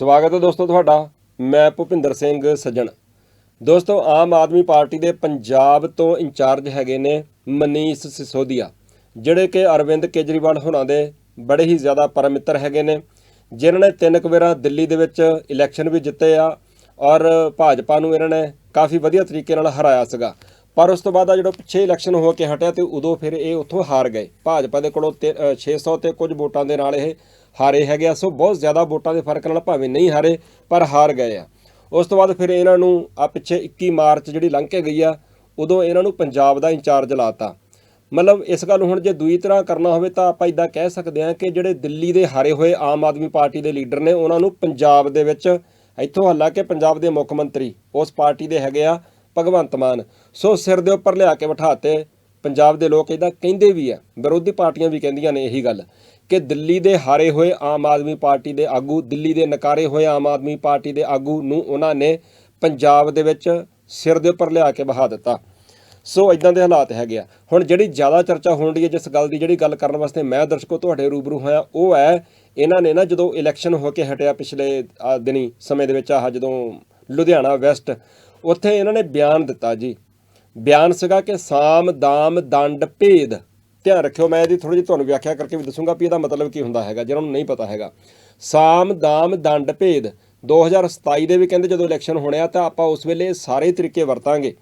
ਸਵਾਗਤ ਹੈ ਦੋਸਤੋ ਤੁਹਾਡਾ। ਮੈਂ ਭੁਪਿੰਦਰ ਸਿੰਘ ਸੱਜਣ। ਦੋਸਤੋ ਆਮ ਆਦਮੀ ਪਾਰਟੀ ਦੇ ਪੰਜਾਬ ਤੋਂ ਇੰਚਾਰਜ ਹੈਗੇ ਨੇ ਮਨੀਸ਼ ਸਿਸੋਦੀਆ ਜਿਹੜੇ ਕਿ ਅਰਵਿੰਦ ਕੇਜਰੀਵਾਲ ਹੋਣਾ ਦੇ ਬੜੇ ਹੀ ਜ਼ਿਆਦਾ ਪਰਮਿੱਤਰ ਹੈਗੇ ਨੇ ਜਿਨ੍ਹਾਂ ਨੇ ਤਿੰਨ ਕੁ ਵਾਰਾਂ ਦਿੱਲੀ ਦੇ ਵਿੱਚ ਇਲੈਕਸ਼ਨ ਵੀ ਜਿੱਤੇ ਆ ਔਰ ਭਾਜਪਾ ਨੂੰ ਇਹਨਾਂ ਨੇ ਕਾਫੀ ਵਧੀਆ ਤਰੀਕੇ ਨਾਲ ਹਰਾਇਆ ਸੀਗਾ। ਪਰ ਉਸ ਤੋਂ ਬਾਅਦ ਆ ਜਦੋਂ ਪਿੱਛੇ ਇਲੈਕਸ਼ਨ ਹੋ ਕੇ ਹਟਿਆ ਤੇ ਉਦੋਂ ਫਿਰ ਇਹ ਉੱਥੋਂ ਹਾਰ ਗਏ। ਭਾਜਪਾ ਦੇ ਕੋਲੋਂ ਤੇ- ਅ, 600 ਤੇ ਕੁਝ ਵੋਟਾਂ ਦੇ ਨਾਲ ਇਹ ਹਾਰੇ ਹੈਗੇ ਆ, ਸੋ ਬਹੁਤ ਜ਼ਿਆਦਾ ਵੋਟਾਂ ਦੇ ਫ਼ਰਕ ਨਾਲ ਭਾਵੇਂ ਨਹੀਂ ਹਾਰੇ, ਪਰ ਹਾਰ ਗਏ ਆ। ਉਸ ਤੋਂ ਬਾਅਦ ਫਿਰ ਇਹਨਾਂ ਨੂੰ ਆ ਪਿੱਛੇ 21 ਮਾਰਚ ਜਿਹੜੀ ਲੰਘ ਕੇ ਗਈ ਆ, ਉਦੋਂ ਇਹਨਾਂ ਨੂੰ ਪੰਜਾਬ ਦਾ ਇੰਚਾਰਜ ਲਾਤਾ। ਮਤਲਬ ਇਸ ਗੱਲ ਨੂੰ ਹੁਣ ਜੇ ਦੂਈ ਤਰ੍ਹਾਂ ਕਰਨਾ ਹੋਵੇ ਤਾਂ ਆਪਾਂ ਇਦਾਂ ਕਹਿ ਸਕਦੇ ਹਾਂ ਕਿ ਜਿਹੜੇ ਦਿੱਲੀ ਦੇ ਹਾਰੇ ਹੋਏ ਆਮ ਆਦਮੀ ਪਾਰਟੀ ਦੇ ਲੀਡਰ ਨੇ, ਉਹਨਾਂ ਨੂੰ ਪੰਜਾਬ ਦੇ ਵਿੱਚ ਇੱਥੋਂ ਹਾਲਾਂਕਿ ਪੰਜਾਬ ਦੇ ਮੁੱਖ ਮੰਤਰੀ, ਉਸ ਪਾਰਟੀ ਦੇ ਹੈਗੇ ਆ ਭਗਵੰਤ ਮਾਨ। ਸੋ ਸਿਰ ਦੇ ਉੱਪਰ ਲਿਆ ਕੇ ਬਿਠਾਤੇ ਪੰਜਾਬ ਦੇ ਲੋਕ ਇਹਦਾ ਕਹਿੰਦੇ ਵੀ ਆ, ਵਿਰੋਧੀ ਪਾਰਟੀਆਂ ਵੀ ਕਹਿੰਦੀਆਂ ਨੇ ਇਹੀ ਗੱਲ। ਕਿ ਦਿੱਲੀ ਦੇ ਹਾਰੇ ਹੋਏ ਆਮ ਆਦਮੀ ਪਾਰਟੀ ਦੇ ਆਗੂ, ਦਿੱਲੀ ਦੇ ਨਕਾਰੇ ਹੋਏ ਆਮ ਆਦਮੀ ਪਾਰਟੀ ਦੇ ਆਗੂ ਨੂੰ ਉਹਨਾਂ ਨੇ ਪੰਜਾਬ ਦੇ ਵਿੱਚ ਸਿਰ ਦੇ ਉੱਪਰ ਲਿਆ ਕੇ ਬਹਾ ਦਿੱਤਾ। ਸੋ ਇਦਾਂ ਦੇ ਹਾਲਾਤ ਹੈਗੇ ਆ। ਹੁਣ ਜਿਹੜੀ ਜ਼ਿਆਦਾ ਚਰਚਾ ਹੋਣ ਦੀ ਹੈ, ਜਿਸ ਗੱਲ ਦੀ ਜਿਹੜੀ ਗੱਲ ਕਰਨ ਵਾਸਤੇ ਮੈਂ ਦਰਸ਼ਕੋ ਤੁਹਾਡੇ ਰੂਬਰੂ ਹੋਇਆ, ਉਹ ਹੈ ਇਹਨਾਂ ਨੇ ਨਾ ਜਦੋਂ ਇਲੈਕਸ਼ਨ ਹੋ ਕੇ ਹਟਿਆ ਪਿਛਲੇ ਦਿਨੀ ਸਮੇਂ ਦੇ ਵਿੱਚ ਆਹ ਜਦੋਂ ਲੁਧਿਆਣਾ ਵੈਸਟ, ਉੱਥੇ ਇਹਨਾਂ ਨੇ ਬਿਆਨ ਦਿੱਤਾ ਜੀ। ਬਿਆਨ ਸੀਗਾ ਕਿ ਸਾਮ ਦਾਮ ਦੰਡ ਭੇਦ ਧਿਆਨ ਰੱਖਿਓ, ਮੈਂ ਇਹਦੀ ਥੋੜੀ ਜਿਹੀ ਤੁਹਾਨੂੰ ਵਿਆਖਿਆ ਕਰਕੇ ਵੀ ਦੱਸੂੰਗਾ ਵੀ ਇਹਦਾ ਮਤਲਬ ਕੀ ਹੁੰਦਾ ਹੈਗਾ, ਜਿਹਨਾਂ ਨੂੰ ਨਹੀਂ ਪਤਾ ਹੈਗਾ। ਸਾਮ, ਦਾਮ, ਦੰਡ, ਭੇਦ। 2027 ਦੇ ਵੀ ਕਹਿੰਦੇ ਜਦੋਂ ਇਲੈਕਸ਼ਨ ਹੋਣੇ ਆ ਤਾਂ ਆਪਾਂ ਉਸ ਵੇਲੇ ਸਾਰੇ ਤਰੀਕੇ ਵਰਤਾਂਗੇ।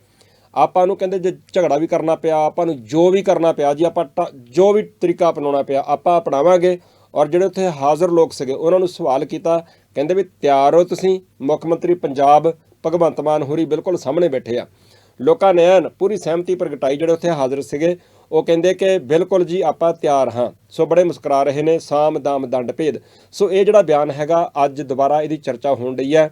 ਆਪਾਂ ਨੂੰ ਕਹਿੰਦੇ ਜੇ ਝਗੜਾ ਵੀ ਕਰਨਾ ਪਿਆ, ਆਪਾਂ ਨੂੰ ਜੋ ਵੀ ਕਰਨਾ ਪਿਆ, ਜੀ ਆਪਾਂ ਟ- ਜੋ ਵੀ ਤਰੀਕਾ ਅਪਣਾਉਣਾ ਪਿਆ, ਆਪਾਂ ਅਪਣਾਵਾਂਗੇ। ਔਰ ਜਿਹੜੇ ਉੱਥੇ ਹਾਜ਼ਰ ਲੋਕ ਸੀਗੇ, ਉਹਨਾਂ ਨੂੰ ਸਵਾਲ ਕੀਤਾ, ਕਹਿੰਦੇ ਵੀ ਤਿਆਰ ਹੋ ਤੁਸੀਂ, ਮੁੱਖ ਮੰਤਰੀ ਪੰਜਾਬ ਭਗਵੰਤ ਮਾਨ ਹੋਰੀ ਬਿਲਕੁਲ ਸਾਹਮਣੇ ਬੈਠੇ ਆ। ਲੋਕਾਂ ਨੇ ਐਨ ਪੂਰੀ ਸਹਿਮਤੀ ਪ੍ਰਗਟਾਈ, ਜਿਹੜੇ ਉੱਥੇ ਹਾਜ਼ਰ ਸੀਗੇ ਉਹ ਕਹਿੰਦੇ ਕਿ ਬਿਲਕੁਲ ਜੀ ਆਪਾਂ ਤਿਆਰ ਹਾਂ। ਸੋ ਬੜੇ ਮੁਸਕਰਾ ਰਹੇ ਨੇ, ਸਾਮ ਦਾਮ ਦੰਡ ਭੇਦ। ਸੋ ਇਹ ਜਿਹੜਾ ਬਿਆਨ ਹੈਗਾ, ਅੱਜ ਦੁਬਾਰਾ ਇਹਦੀ ਚਰਚਾ ਹੋਣ ਰਹੀ ਹੈ।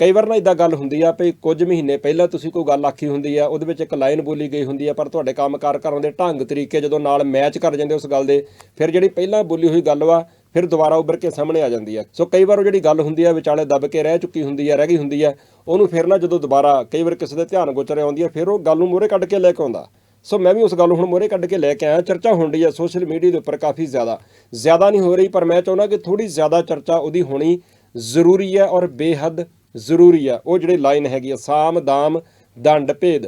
ਕਈ ਵਾਰ ਨਾ ਇਦਾਂ ਗੱਲ ਹੁੰਦੀ ਆ ਵੀ ਕੁਝ ਮਹੀਨੇ ਪਹਿਲਾਂ ਤੁਸੀਂ ਕੋਈ ਗੱਲ ਆਖੀ ਹੁੰਦੀ ਆ, ਉਹਦੇ ਵਿੱਚ ਇੱਕ ਲਾਈਨ ਬੋਲੀ ਗਈ ਹੁੰਦੀ ਆ, ਪਰ ਤੁਹਾਡੇ ਕੰਮਕਾਰ ਕਰਨ ਦੇ ਢੰਗ ਤਰੀਕੇ ਜਦੋਂ ਨਾਲ ਮੈਚ ਕਰ ਜਾਂਦੇ ਉਸ ਗੱਲ ਦੇ, ਫਿਰ ਜਿਹੜੀ ਪਹਿਲਾਂ ਬੋਲੀ ਹੋਈ ਗੱਲ ਵਾ, ਫਿਰ ਦੁਬਾਰਾ ਉੱਭਰ ਕੇ ਸਾਹਮਣੇ ਆ ਜਾਂਦੀ ਆ। ਸੋ ਕਈ ਵਾਰ ਉਹ ਜਿਹੜੀ ਗੱਲ ਹੁੰਦੀ ਆ, ਵਿਚਾਲੇ ਦੱਬ ਕੇ ਰਹਿ ਚੁੱਕੀ ਹੁੰਦੀ ਆ, ਰਹਿ ਗਈ ਹੁੰਦੀ ਆ, ਉਹਨੂੰ ਫਿਰ ਨਾ ਜਦੋਂ ਦੁਬਾਰਾ ਕਈ ਵਾਰ ਕਿਸੇ ਦੇ ਧਿਆਨ ਗੋਚਰ ਆਉਂਦੀ ਆ, ਫਿਰ ਉਹ ਗੱਲ ਨੂੰ ਮੂਹਰੇ ਕੱਢ ਕੇ ਲੈ ਕੇ ਆਉਂਦਾ। ਸੋ ਮੈਂ ਵੀ ਉਸ ਗੱਲ ਨੂੰ ਹੁਣ ਮੂਹਰੇ ਕੱਢ ਕੇ ਲੈ ਕੇ ਆਇਆ। ਚਰਚਾ ਹੋਣ ਰਹੀ ਆ ਸੋਸ਼ਲ ਮੀਡੀਆ ਦੇ ਉੱਪਰ ਕਾਫੀ ਜ਼ਿਆਦਾ। ਜ਼ਿਆਦਾ ਨਹੀਂ ਹੋ ਰਹੀ, ਪਰ ਮੈਂ ਚਾਹੁੰਦਾ ਕਿ ਥੋੜੀ ਜ਼ਿਆਦਾ ਚਰਚਾ ਉਹਦੀ ਹੋਣੀ ਜ਼ਰੂਰੀ ਹੈ ਔਰ ਬੇਹੱਦ ਜ਼ਰੂਰੀ ਆ। ਉਹ ਜਿਹੜੀ ਲਾਈਨ ਹੈਗੀ ਆ, ਸਾਮ ਦਾਮ ਦੰਡ ਭੇਦ।